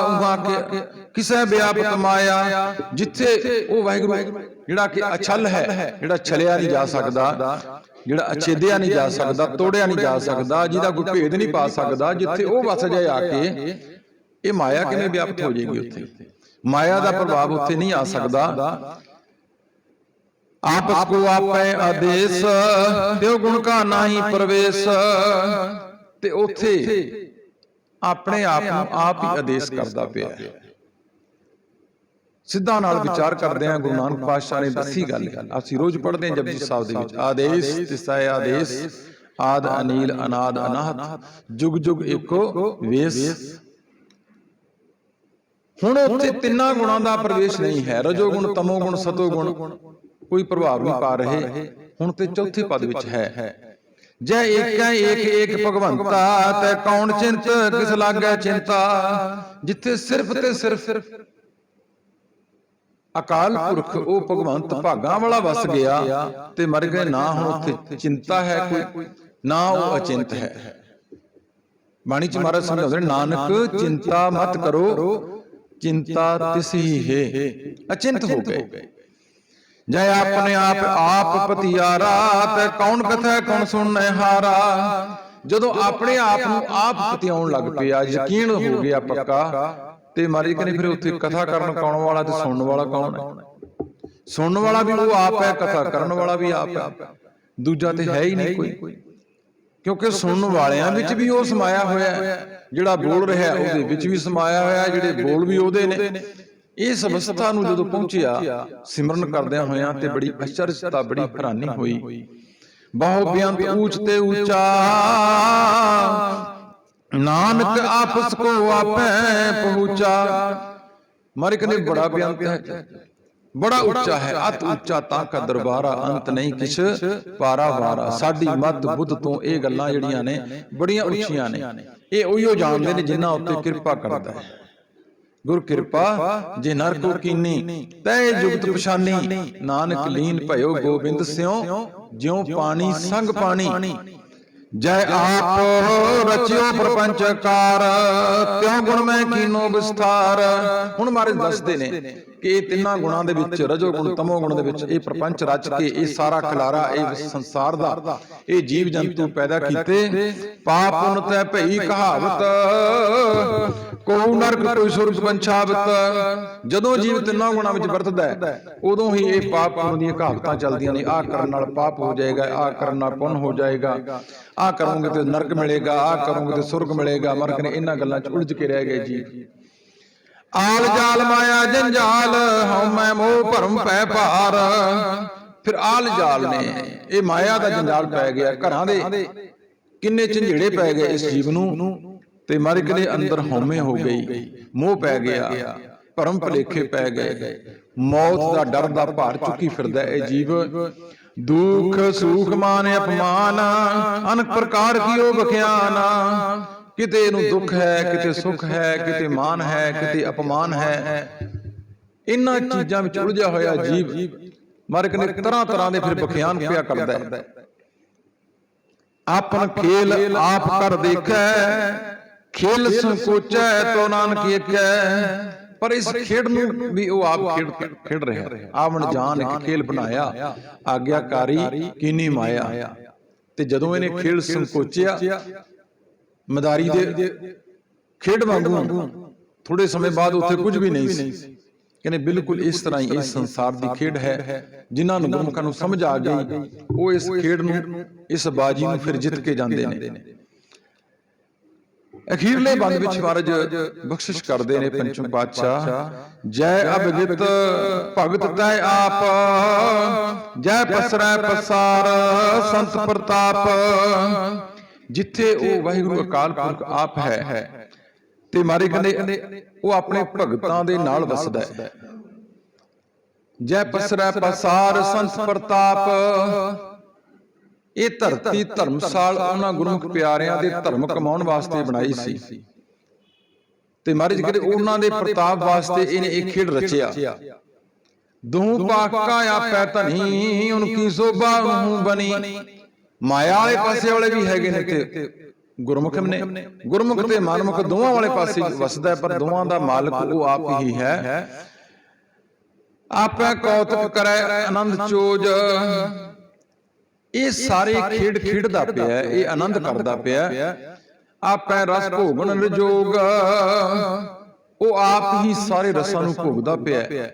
ਉਹਾਂ ਕੇ ਕਿਸੈ ਵਿਆਪਕ ਮਾਇਆ ਜਿੱਥੇ ਉਹ ਵਾਹਿਗੁਰੂ ਜਿਹੜਾ ਕਿ ਅਛਲ ਹੈ ਜਿਹੜਾ ਛਲਿਆ ਨਹੀਂ ਜਾ ਸਕਦਾ ਜਿਹੜਾ ਅਛੇਦਿਆ ਨਹੀਂ ਜਾ ਸਕਦਾ ਤੋੜਿਆ ਨਹੀਂ ਜਾ ਸਕਦਾ ਜਿਹਦਾ ਕੋਈ ਭੇਦ ਨਹੀਂ ਪਾ ਸਕਦਾ ਜਿੱਥੇ ਉਹ ਵਸ ਜਾਏ ਆ ਕੇ ਇਹ ਮਾਇਆ ਕਿਵੇਂ ਵਿਆਪਤ ਹੋ ਜਾਏਗੀ ਉੱਥੇ? ਮਾਇਆ ਦਾ ਪ੍ਰਭਾਵ ਉੱਥੇ ਨਹੀਂ ਆ ਸਕਦਾ। ਆਪਸ ਕੋ ਆਪੈ ਆਦੇਸ਼ ਤਿਉ ਗੁਣ ਕਾ ਨਾਹੀ ਪ੍ਰਵੇਸ਼। ਤੇ ਉੱਥੇ ਆਪਣੇ ਆਪ ਨੂੰ ਆਪ ਹੀ ਆਦੇਸ਼ ਕਰਦਾ ਪਿਆ। ਸਿੱਧਾ ਨਾਲ ਵਿਚਾਰ ਕਰਦੇ ਹਾਂ ਗੁਰੂ ਨਾਨਕ ਪਾਤਸ਼ਾਹ ਨੇ ਦੱਸੀ ਗੱਲ। ਅਸੀਂ ਰੋਜ਼ ਪੜ੍ਹਦੇ ਹਾਂ ਜਪਜੀ ਸਾਹਿਬ ਦੇ ਵਿੱਚ। ਆਦੇਸ਼ ਤਿਸੈ ਆਦੇਸ਼ ਆਦ ਅਨੀਲ ਅਨਾਦ ਅਨਾਹਤ ਜੁਗ ਜੁਗ ਏਕੋ ਵੇਸ। ਹੁਣ ਉੱਥੇ ਤਿੰਨਾਂ ਗੁਣਾਂ ਦਾ ਪ੍ਰਵੇਸ਼ ਨਹੀਂ ਹੈ। ਰਜੋ ਗੁਣ ਤਮੋ ਗੁਣ ਸਤੋ ਗੁਣ ਕੋਈ ਪ੍ਰਭਾਵ ਨਹੀਂ ਪਾ ਰਹੇ। ਹੁਣ ਤੇ ਚੌਥੇ ਪਦ ਵਿੱਚ ਹੈ। ਜੈ ਏਕੈ ਏਕ ਏਕ ਭਗਵੰਤਾ ਤੈ ਕੌਣ ਚਿੰਤ ਕਿਸ ਲਾਗੈ ਚਿੰਤਾ? ਜਿੱਥੇ ਸਿਰਫ ਤੇ ਸਿਰਫ ਅਕਾਲ ਪੁਰਖ ਉਹ ਭਗਵੰਤ ਭਾਗਾਂ ਵਾਲਾ ਵਸ ਗਿਆ ਤੇ ਮਰ ਗਏ। ਨਾ ਹੁਣ ਉੱਥੇ ਚਿੰਤਾ ਹੈ ਕੋਈ ਨਾ ਉਹ ਅਚਿੰਤ ਹੈ। ਬਾਣੀ ਚ ਮਹਾਰਾਜ ਸਮਝਾਉਂਦੇ ਨਾਨਕ ਚਿੰਤਾ ਮਤ ਕਰੋ ਚਿੰਤਾ ਤਿਸ ਹੀ। ਹੈ। ਅਚਿੰਤ ਹੋ ਗਏ। ਜੈ ਆਪਣੇ ਆਪ ਆਪ ਪਤਿਆਰਾ ਤੇ ਕੌਣ ਕਥੈ ਕੌਣ ਸੁਣੈ ਹਾਰਾ। ਜਦੋਂ ਆਪਣੇ ਆਪ ਨੂੰ ਆਪ ਪਤਿਆਉਣ ਲੱਗ ਪਿਆ ਯਕੀਨ ਹੋ ਗਿਆ ਪੱਕਾ। ਤੇ ਮਾਰੀ ਕਹਿੰਦੇ ਫਿਰ ਉੱਥੇ ਕਥਾ ਕਰਨ ਕੌਣ ਵਾਲਾ ਤੇ ਸੁਣਨ ਵਾਲਾ ਕੌਣ ਹੈ? ਸੁਣਨ ਵਾਲਾ ਵੀ ਉਹ ਆਪ ਹੈ ਕਥਾ ਕਰਨ ਵਾਲਾ ਵੀ ਆਪ ਹੈ। ਦੂਜਾ ਤੇ ਹੈ ਹੀ ਨਹੀਂ ਕੋਈ। ਕਿਉਂਕਿ ਸੁਣਨ ਵਾਲਿਆਂ ਵਿੱਚ ਵੀ ਉਹ ਸਮਾਇਆ ਹੋਇਆ ਜਿਹੜਾ ਬੋਲ ਰਿਹਾ ਉਹਦੇ ਵਿੱਚ ਵੀ ਸਮਾਇਆ ਹੋਇਆ ਜਿਹੜੇ ਬੋਲ ਵੀ ਉਹਦੇ ਨੇ। ਇਸ ਅਵਸਥਾ ਨੂੰ ਜਦੋਂ ਪਹੁੰਚਿਆ ਸਿਮਰਨ ਕਰਦਿਆਂ ਹੋਇਆਂ ਤੇ ਬੜੀ ਅਚਰਜਤਾ ਬੜੀ ਹੈਰਾਨੀ ਹੋਈ। ਬਹੁ ਬਿਆੰਤ ਊਚ ਤੇ ਉੱਚਾ ਨਾਨਕ ਆਪਸ ਕੋ ਆਪੈ ਪਹੁੰਚਾ। ਮਾਰੇ ਕਹਿੰਦੇ ਬੜਾ ਬਿਆੰਤ ਹੈ। ਬੜਾ ਉੱਚਾ ਹੈ ਅਤ ਉੱਚਾ ਤਾਂ ਕਾ ਦਰਬਾਰਾ ਅੰਤ ਨਹੀਂ ਕਿਛ ਪਾਰਾ ਵਾਰਾ ਸਾਡੀ ਮਤ ਬੁੱਧ ਤੋਂ ਇਹ ਗੱਲਾਂ ਜਿਹੜੀਆਂ ਨੇ ਬੜੀਆਂ ਉੱਚੀਆਂ ਨੇ। ਇਹ ਉਹੀਓ ਜਾਣਦੇ ਨੇ ਜਿਨ੍ਹਾਂ ਉੱਤੇ ਕਿਰਪਾ ਕਰਦਾ ਹੈ। ਗੁਰ ਕਿਰਪਾ ਜੇ ਨਰ ਕੋ ਕੀਨੀ ਤੈ ਜੁਗਤ ਪਛਾਨੀ। ਨਾਨਕ ਲੀਨ ਭਇਓ ਗੋਬਿੰਦ ਸਿਉ ਜਿਉ ਪਾਣੀ ਸੰਗ ਪਾਣੀ। ਜੈ ਆਪ ਰਚਿਓ ਪ੍ਰਪੰਚਕਾਰ ਤਿਉ ਗੁਣ ਮੈਂ ਕੀਨੋ ਵਿਸਥਾਰ। ਹੁਣ ਮਾਰੇ ਦੱਸਦੇ ਨੇ ਕਿ ਇਹ ਤਿੰਨਾਂ ਗੁਣਾਂ ਦੇ ਵਿੱਚ ਰਜੋ ਗੁਣ ਤਮੋ ਗੁਣ ਦੇ ਵਿੱਚ ਇਹ ਪ੍ਰਪੰਚ ਰਚ ਕੇ ਇਹ ਸਾਰਾ ਖਲਾਰਾ ਇਹ ਸੰਸਾਰ ਦਾ ਇਹ ਜੀਵ ਜੰਤੂ ਪੈਦਾ ਕੀਤੇ ਪਾਪ ਪੁੰਨ ਤੈ ਭਈ ਕਹਾਵਤ ਕੋ ਨਰਕ ਕੋਈ ਸੁਰਗ ਪੰਛਾਵਤ। ਜਦੋਂ ਜੀਵ ਤਿੰਨਾਂ ਗੁਣਾਂ ਵਿੱਚ ਵਰਤਦਾ ਹੈ ਉਦੋਂ ਹੀ ਇਹ ਪਾਪ ਪੁੰਨ ਦੀਆਂ ਕਹਾਵਤਾਂ ਚੱਲਦੀਆਂ ਨੇ। ਆਹ ਕਰਨ ਨਾਲ ਪਾਪ ਹੋ ਜਾਏਗਾ ਆਹ ਕਰਨ ਨਾਲ ਪੁੰਨ ਹੋ ਜਾਏਗਾ। ਆਹ ਕਰੋਗੇ ਤੇ ਨਰਕ ਮਿਲੇਗਾ, ਆਹ ਕਰੋਗੇ ਤੇ ਸੁਰਗ ਮਿਲੇਗਾ। ਮਰਕ ਨੇ ਇਹਨਾਂ ਗੱਲਾਂ 'ਚ ਉਲਝ ਕੇ ਰਹਿ ਗਏ ਜੀ। ਆਲ ਜਾਲ ਮਾਇਆ ਜੰਜਾਲ, ਹਉ ਮੋਹ ਭਰਮ ਪੈ ਭਾਰ। ਫਿਰ ਆਲ ਜਾਲ ਨੇ, ਇਹ ਮਾਇਆ ਦਾ ਜੰਜਾਲ ਪੈ ਗਿਆ, ਘਰਾਂ ਦੇ ਕਿੰਨੇ ਝੰਜੇੜੇ ਪੈ ਗਏ ਇਸ ਜੀਵ ਨੂੰ। ਤੇ ਮਰਗ ਦੇ ਅੰਦਰ ਹਉਮੈ ਹੋ ਗਈ, ਮੋਹ ਪੈ ਗਿਆ, ਭਰਮ ਭਲੇਖੇ ਪੈ ਗਏ। ਮੌਤ ਦਾ ਡਰ ਦਾ ਭਾਰ ਚੁੱਕੀ ਫਿਰਦਾ ਇਹ ਜੀਵ। ਦੁੱਖ ਸੁਖ ਮਾਨ ਅਪਮਾਨ ਅਨਕ ਪ੍ਰਕਾਰ ਕੀਓ ਬਖਿਆਨ ਕਿਤੇ ਇਹਨੂੰ ਦੁੱਖ ਹੈ ਕਿਤੇ ਸੁਖ ਹੈ ਕਿਤੇ ਮਾਨ ਹੈ ਕਿਤੇ ਅਪਮਾਨ ਹੈ। ਇਹਨਾਂ ਚੀਜ਼ਾਂ ਵਿੱਚ ਉਲਝਿਆ ਹੋਇਆ ਜੀਵ ਮਾਰਕ ਨੇ ਤਰ੍ਹਾਂ ਤਰ੍ਹਾਂ ਦੇ ਫਿਰ ਬਖਿਆਨ ਪਿਆ ਕਰਦਾ ਹੈ। ਆਪਨ ਖੇਲ ਆਪ ਕਰ ਦੇਖੈ ਖੇਲ ਸੰਕੋਚੈ ਤੋ ਨਾਨਕ ਏਕੈ। ਪਰ ਇਸ ਖੇਡ ਨੂੰ ਵੀ ਉਹ ਆਪ ਖੇਡ ਖੇਡ ਰਿਹਾ ਆਵਣ ਜਾਨ ਇੱਕ ਖੇਲ ਬਣਾਇਆ ਆਗਿਆਕਾਰੀ ਕੀਨੀ ਮਾਇਆ। ਤੇ ਜਦੋਂ ਇਹਨੇ ਖੇਲ ਸੰਕੋਚਿਆ ਮਦਾਰੀ ਦੇ ਖੇਡ ਵਾਂਗੂ ਥੋੜੇ ਸਮੇਂ ਬਾਅਦ ਉੱਥੇ ਕੁਝ ਵੀ ਨਹੀਂ ਸੀ। ਕਹਿੰਦੇ ਬਿਲਕੁਲ ਇਸ ਤਰ੍ਹਾਂ ਹੀ ਇਸ ਸੰਸਾਰ ਦੀ ਖੇਡ ਹੈ ਜਿਨ੍ਹਾਂ ਨੂੰ ਗੁਰਮੁਖਾਂ ਨੂੰ ਸਮਝ ਆ ਗਈ। ਉਹ ਇਸ ਖੇਡ ਨੂੰ ਇਸ ਬਾਜੀ ਨੂੰ ਫਿਰ ਜਿੱਤ ਕੇ ਜਾਂਦੇ ਨੇ। ਅਖੀਰਲੇ ਬੰਦ ਵਿੱਚ ਮਹਾਰਾਜ ਬਖਸ਼ਿਸ਼ ਕਰਦੇ ਨੇ ਪੰਚਮ ਪਾਤਸ਼ਾਹ। ਜੈ ਅਭਿਜਿਤ ਭਗਤ ਤੈ ਆਪ। ਜੈ ਪਸਰੈ ਪਸਾਰ ਸੰਤ ਪ੍ਰਤਾਪ। ਜਿੱਥੇ ਉਹ ਵਾਹਿਗੁਰੂ ਅਕਾਲ ਪੁਰਖ ਆਪ ਹੈ। ਤੇ ਮਾਰੇ ਕਹਿੰਦੇ ਉਹ ਆਪਣੇ ਭਗਤਾਂ ਦੇ ਨਾਲ ਵਸਦਾ ਹੈ। ਜੈ ਪਸਰੈ ਪਸਾਰ ਸੰਤ ਪ੍ਰਤਾਪ। ਇਹ ਧਰਤੀ ਧਰਮਸਾਲ ਉਹਨਾਂ ਗੁਰਮੁਖ ਪਿਆਰਿਆਂ ਦੇ ਧਰਮ ਕਮਾਉਣ ਵਾਸਤੇ ਬਣਾਈ ਸੀ। ਤੇ ਮਹਾਰਾਜ ਕਹਿੰਦੇ ਉਹਨਾਂ ਦੇ ਪ੍ਰਤਾਪ ਵਾਸਤੇ ਇਹਨੇ ਇਹ ਖੇਡ ਰਚਿਆ। ਦੂ ਪਾਕਾ ਆਪੈ ਧਨੀ ਉਹਨ ਕੀ ਸੋਭਾ ਨੂੰ ਬਣੀ। ਮਾਇਆ ਵਾਲੇ ਪਾਸੇ ਵਾਲੇ ਵੀ ਹੈਗੇ ਨੇ ਤੇ ਗੁਰਮੁਖ ਨੇ। ਗੁਰਮੁਖ ਤੇ ਮਨਮੁਖ ਦੋਵਾਂ ਵਾਲੇ ਪਾਸੇ ਵਸਦਾ ਪਰ ਦੋਵਾਂ ਦਾ ਮਾਲਕ ਉਹ ਆਪ ਹੀ ਹੈ। ਆਪੈ ਕੌਤਕ ਕਰੈ ਆਨੰਦ ਚੋਜ। ਇਹ ਸਾਰੇ ਖੇਡ ਖੇਡਦਾ ਪਿਆ ਹੈ, ਇਹ ਆਨੰਦ ਕਰਦਾ ਪਿਆ। ਹੈ। ਆਪੈ ਰਸ ਭੋਗਣ ਰਜੋਗ ਉਹ ਆਪ ਹੀ ਸਾਰੇ ਰਸਾਂ ਨੂੰ ਭੋਗਦਾ ਪਿਆ। ਹੈ।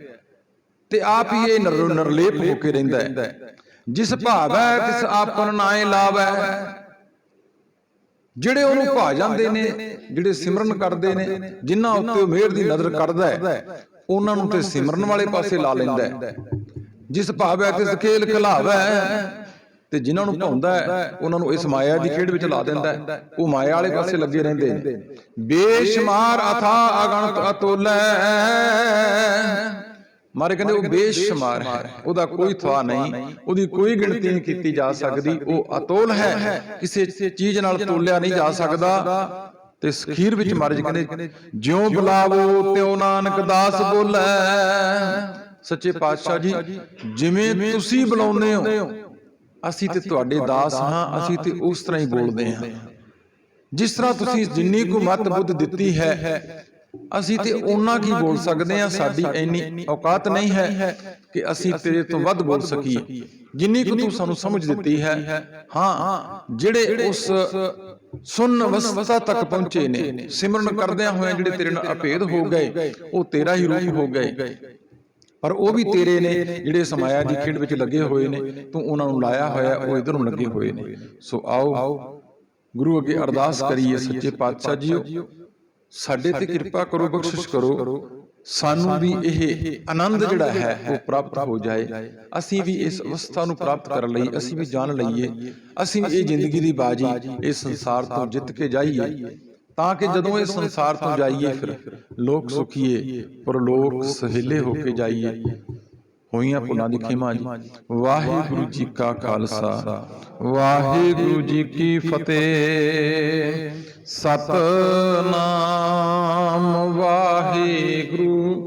ਤੇ ਆਪ ਹੀ ਇਹ ਨਰ- ਨਿਰਲੇਪ ਹੋ ਕੇ ਰਹਿੰਦਾ ਹੈ। ਜਿਸ ਭਾਵੈ ਤਿਸ ਆਪਨ ਨਾਏ ਲਾਵੈ। ਜਿਹੜੇ ਉਹਨੂੰ ਭਾ ਜਾਂਦੇ ਨੇ ਜਿਹੜੇ ਸਿਮਰਨ ਕਰਦੇ ਨੇ ਜਿਨ੍ਹਾਂ ਉੱਤੇ ਉਹ ਮਿਹਰ ਦੀ ਨਜ਼ਰ ਕਰਦਾ ਹੈ ਉਹਨਾਂ ਨੂੰ ਤੇ ਸਿਮਰਨ ਵਾਲੇ ਪਾਸੇ ਲਾ ਲੈਂਦਾ ਹੈ। ਜਿਸ ਭਾਵੈ ਤਿਸ ਖੇਲ ਖਿਲਾਵੈ ਤੇ ਜਿਨ੍ਹਾਂ ਨੂੰ ਭਾਉਂਦਾ ਹੈ ਉਹਨਾਂ ਨੂੰ ਇਸ ਮਾਇਆ ਦੀ ਖੇਡ ਵਿੱਚ ਲਾ ਦਿੰਦਾ ਹੈ। ਉਹ ਮਾਇਆ ਵਾਲੇ ਪਾਸੇ ਲੱਗੇ ਰਹਿੰਦੇ ਨੇ। ਬੇਸ਼ੁਮਾਰ ਅਥਾ ਅਗਣਤ ਅਤੁਲੈ। ਮਾਰੇ ਕਹਿੰਦੇ ਉਹ ਬੇਸ਼ੁਮਾਰ ਹੈ। ਉਹਦਾ ਕੋਈ ਥਵਾ ਨਹੀਂ। ਉਹਦੀ ਕੋਈ ਗਿਣਤੀ ਨਹੀਂ ਕੀਤੀ ਜਾ ਸਕਦੀ। ਉਹ ਅਤੋਲ ਹੈ। ਕਿਸੇ ਚੀਜ਼ ਨਾਲ ਤੋਲਿਆ ਨਹੀਂ ਜਾ ਸਕਦਾ। ਤੇ ਸਖੀਰ ਵਿੱਚ ਮਹਾਰਾਜ ਕਹਿੰਦੇ ਜਿਉ ਬੁਲਾਵੋ ਤਿਉ ਨਾਨਕ ਦਾਸ ਬੋਲੇ। ਸੱਚੇ ਪਾਤਸ਼ਾਹ ਜੀ ਜਿਵੇਂ ਤੁਸੀਂ ਬੁਲਾਉਂਦੇ ਹੋ ਅਸੀਂ ਤੇ ਤੁਹਾਡੇ ਦਾਸ ਹਾਂ ਅਸੀਂ ਤੇ ਉਸ ਤਰ੍ਹਾਂ ਹੀ ਬੋਲਦੇ ਹਾਂ। ਜਿਸ ਤਰ੍ਹਾਂ ਤੁਸੀਂ ਜਿੰਨੀ ਕੁ ਮਤ ਬੁੱਧ ਦਿੱਤੀ ਹੈ ਅਸੀਂ ਤੇ ਉਹਨਾਂ ਕੀ ਬੋਲ ਸਕਦੇ ਹਾਂ ਸਾਡੀ ਇੰਨੀ ਔਕਾਤ ਨਹੀਂ ਹੈ ਕਿ ਅਸੀਂ ਤੇਰੇ ਤੋਂ ਵੱਧ ਬੋਲ ਸਕੀਏ। ਜਿੰਨੀ ਕੁ ਤੂੰ ਸਾਨੂੰ ਸਮਝ ਦਿੱਤੀ ਹੈ ਹਾਂ। ਜਿਹੜੇ ਉਸ ਸੁਨ ਅਵਸਥਾ ਤੱਕ ਪਹੁੰਚੇ ਨੇ ਸਿਮਰਨ ਕਰਦਿਆਂ ਹੋਇਆਂ ਜਿਹੜੇ ਤੇਰੇ ਨਾਲ ਅਭੇਦ ਹੋ ਗਏ ਉਹ ਤੇਰਾ ਹੀ ਰੂਪ ਹੋ ਗਏ। ਪਰ ਉਹ ਵੀ ਤੇਰੇ ਨੇ ਜਿਹੜੇ ਸਮਾਇਆ ਦੀ ਖੇਡ ਵਿੱਚ ਲੱਗੇ ਹੋਏ ਨੇ ਤੂੰ ਉਹਨਾਂ ਨੂੰ ਲਾਇਆ ਹੋਇਆ ਉਹ ਇਧਰ ਨੂੰ। ਲੱਗੇ ਹੋਏ ਨੇ। ਸੋ ਆਓ ਗੁਰੂ ਅੱਗੇ ਅਰਦਾਸ ਕਰੀਏ ਸੱਚੇ ਪਾਤਸ਼ਾਹ ਜੀਓ। ਸਾਡੇ ਤੇ ਕਿਰਪਾ ਕਰੋ ਬਖਸ਼ਿਸ਼ ਕਰੋ। ਸਾਨੂੰ ਵੀ ਇਹ ਆਨੰਦ ਜਿਹੜਾ ਹੈ ਉਹ ਪ੍ਰਾਪਤ ਹੋ ਜਾਏ। ਅਸੀਂ ਵੀ ਇਸ ਅਵਸਥਾ ਨੂੰ ਪ੍ਰਾਪਤ ਕਰਨ ਲਈ ਅਸੀਂ ਵੀ ਜਾਣ ਲਈਏ। ਅਸੀਂ ਇਹ ਜ਼ਿੰਦਗੀ ਦੀ ਬਾਜੀ ਇਸ ਸੰਸਾਰ ਤੋਂ ਜਿੱਤ ਕੇ ਜਾਈਏ। ਤਾਂ ਕਿ ਜਦੋਂ ਇਸ ਸੰਸਾਰ ਤੋਂ ਜਾਈਏ ਫਿਰ ਲੋਕ ਸੁਖੀਏ ਪਰ ਲੋਕ ਸਹਿਲੇ ਹੋ ਕੇ ਜਾਈਏ। ਹੋਈਆਂ ਭੁੱਲਾਂ ਦੀ ਖਿਮਾ ਜੀ। ਵਾਹਿਗੁਰੂ ਜੀ ਕਾ ਖਾਲਸਾ। ਵਾਹਿਗੁਰੂ ਜੀ ਕੀ ਫਤਿਹ। ਸਤਨਾਮ ਵਾਹਿਗੁਰੂ।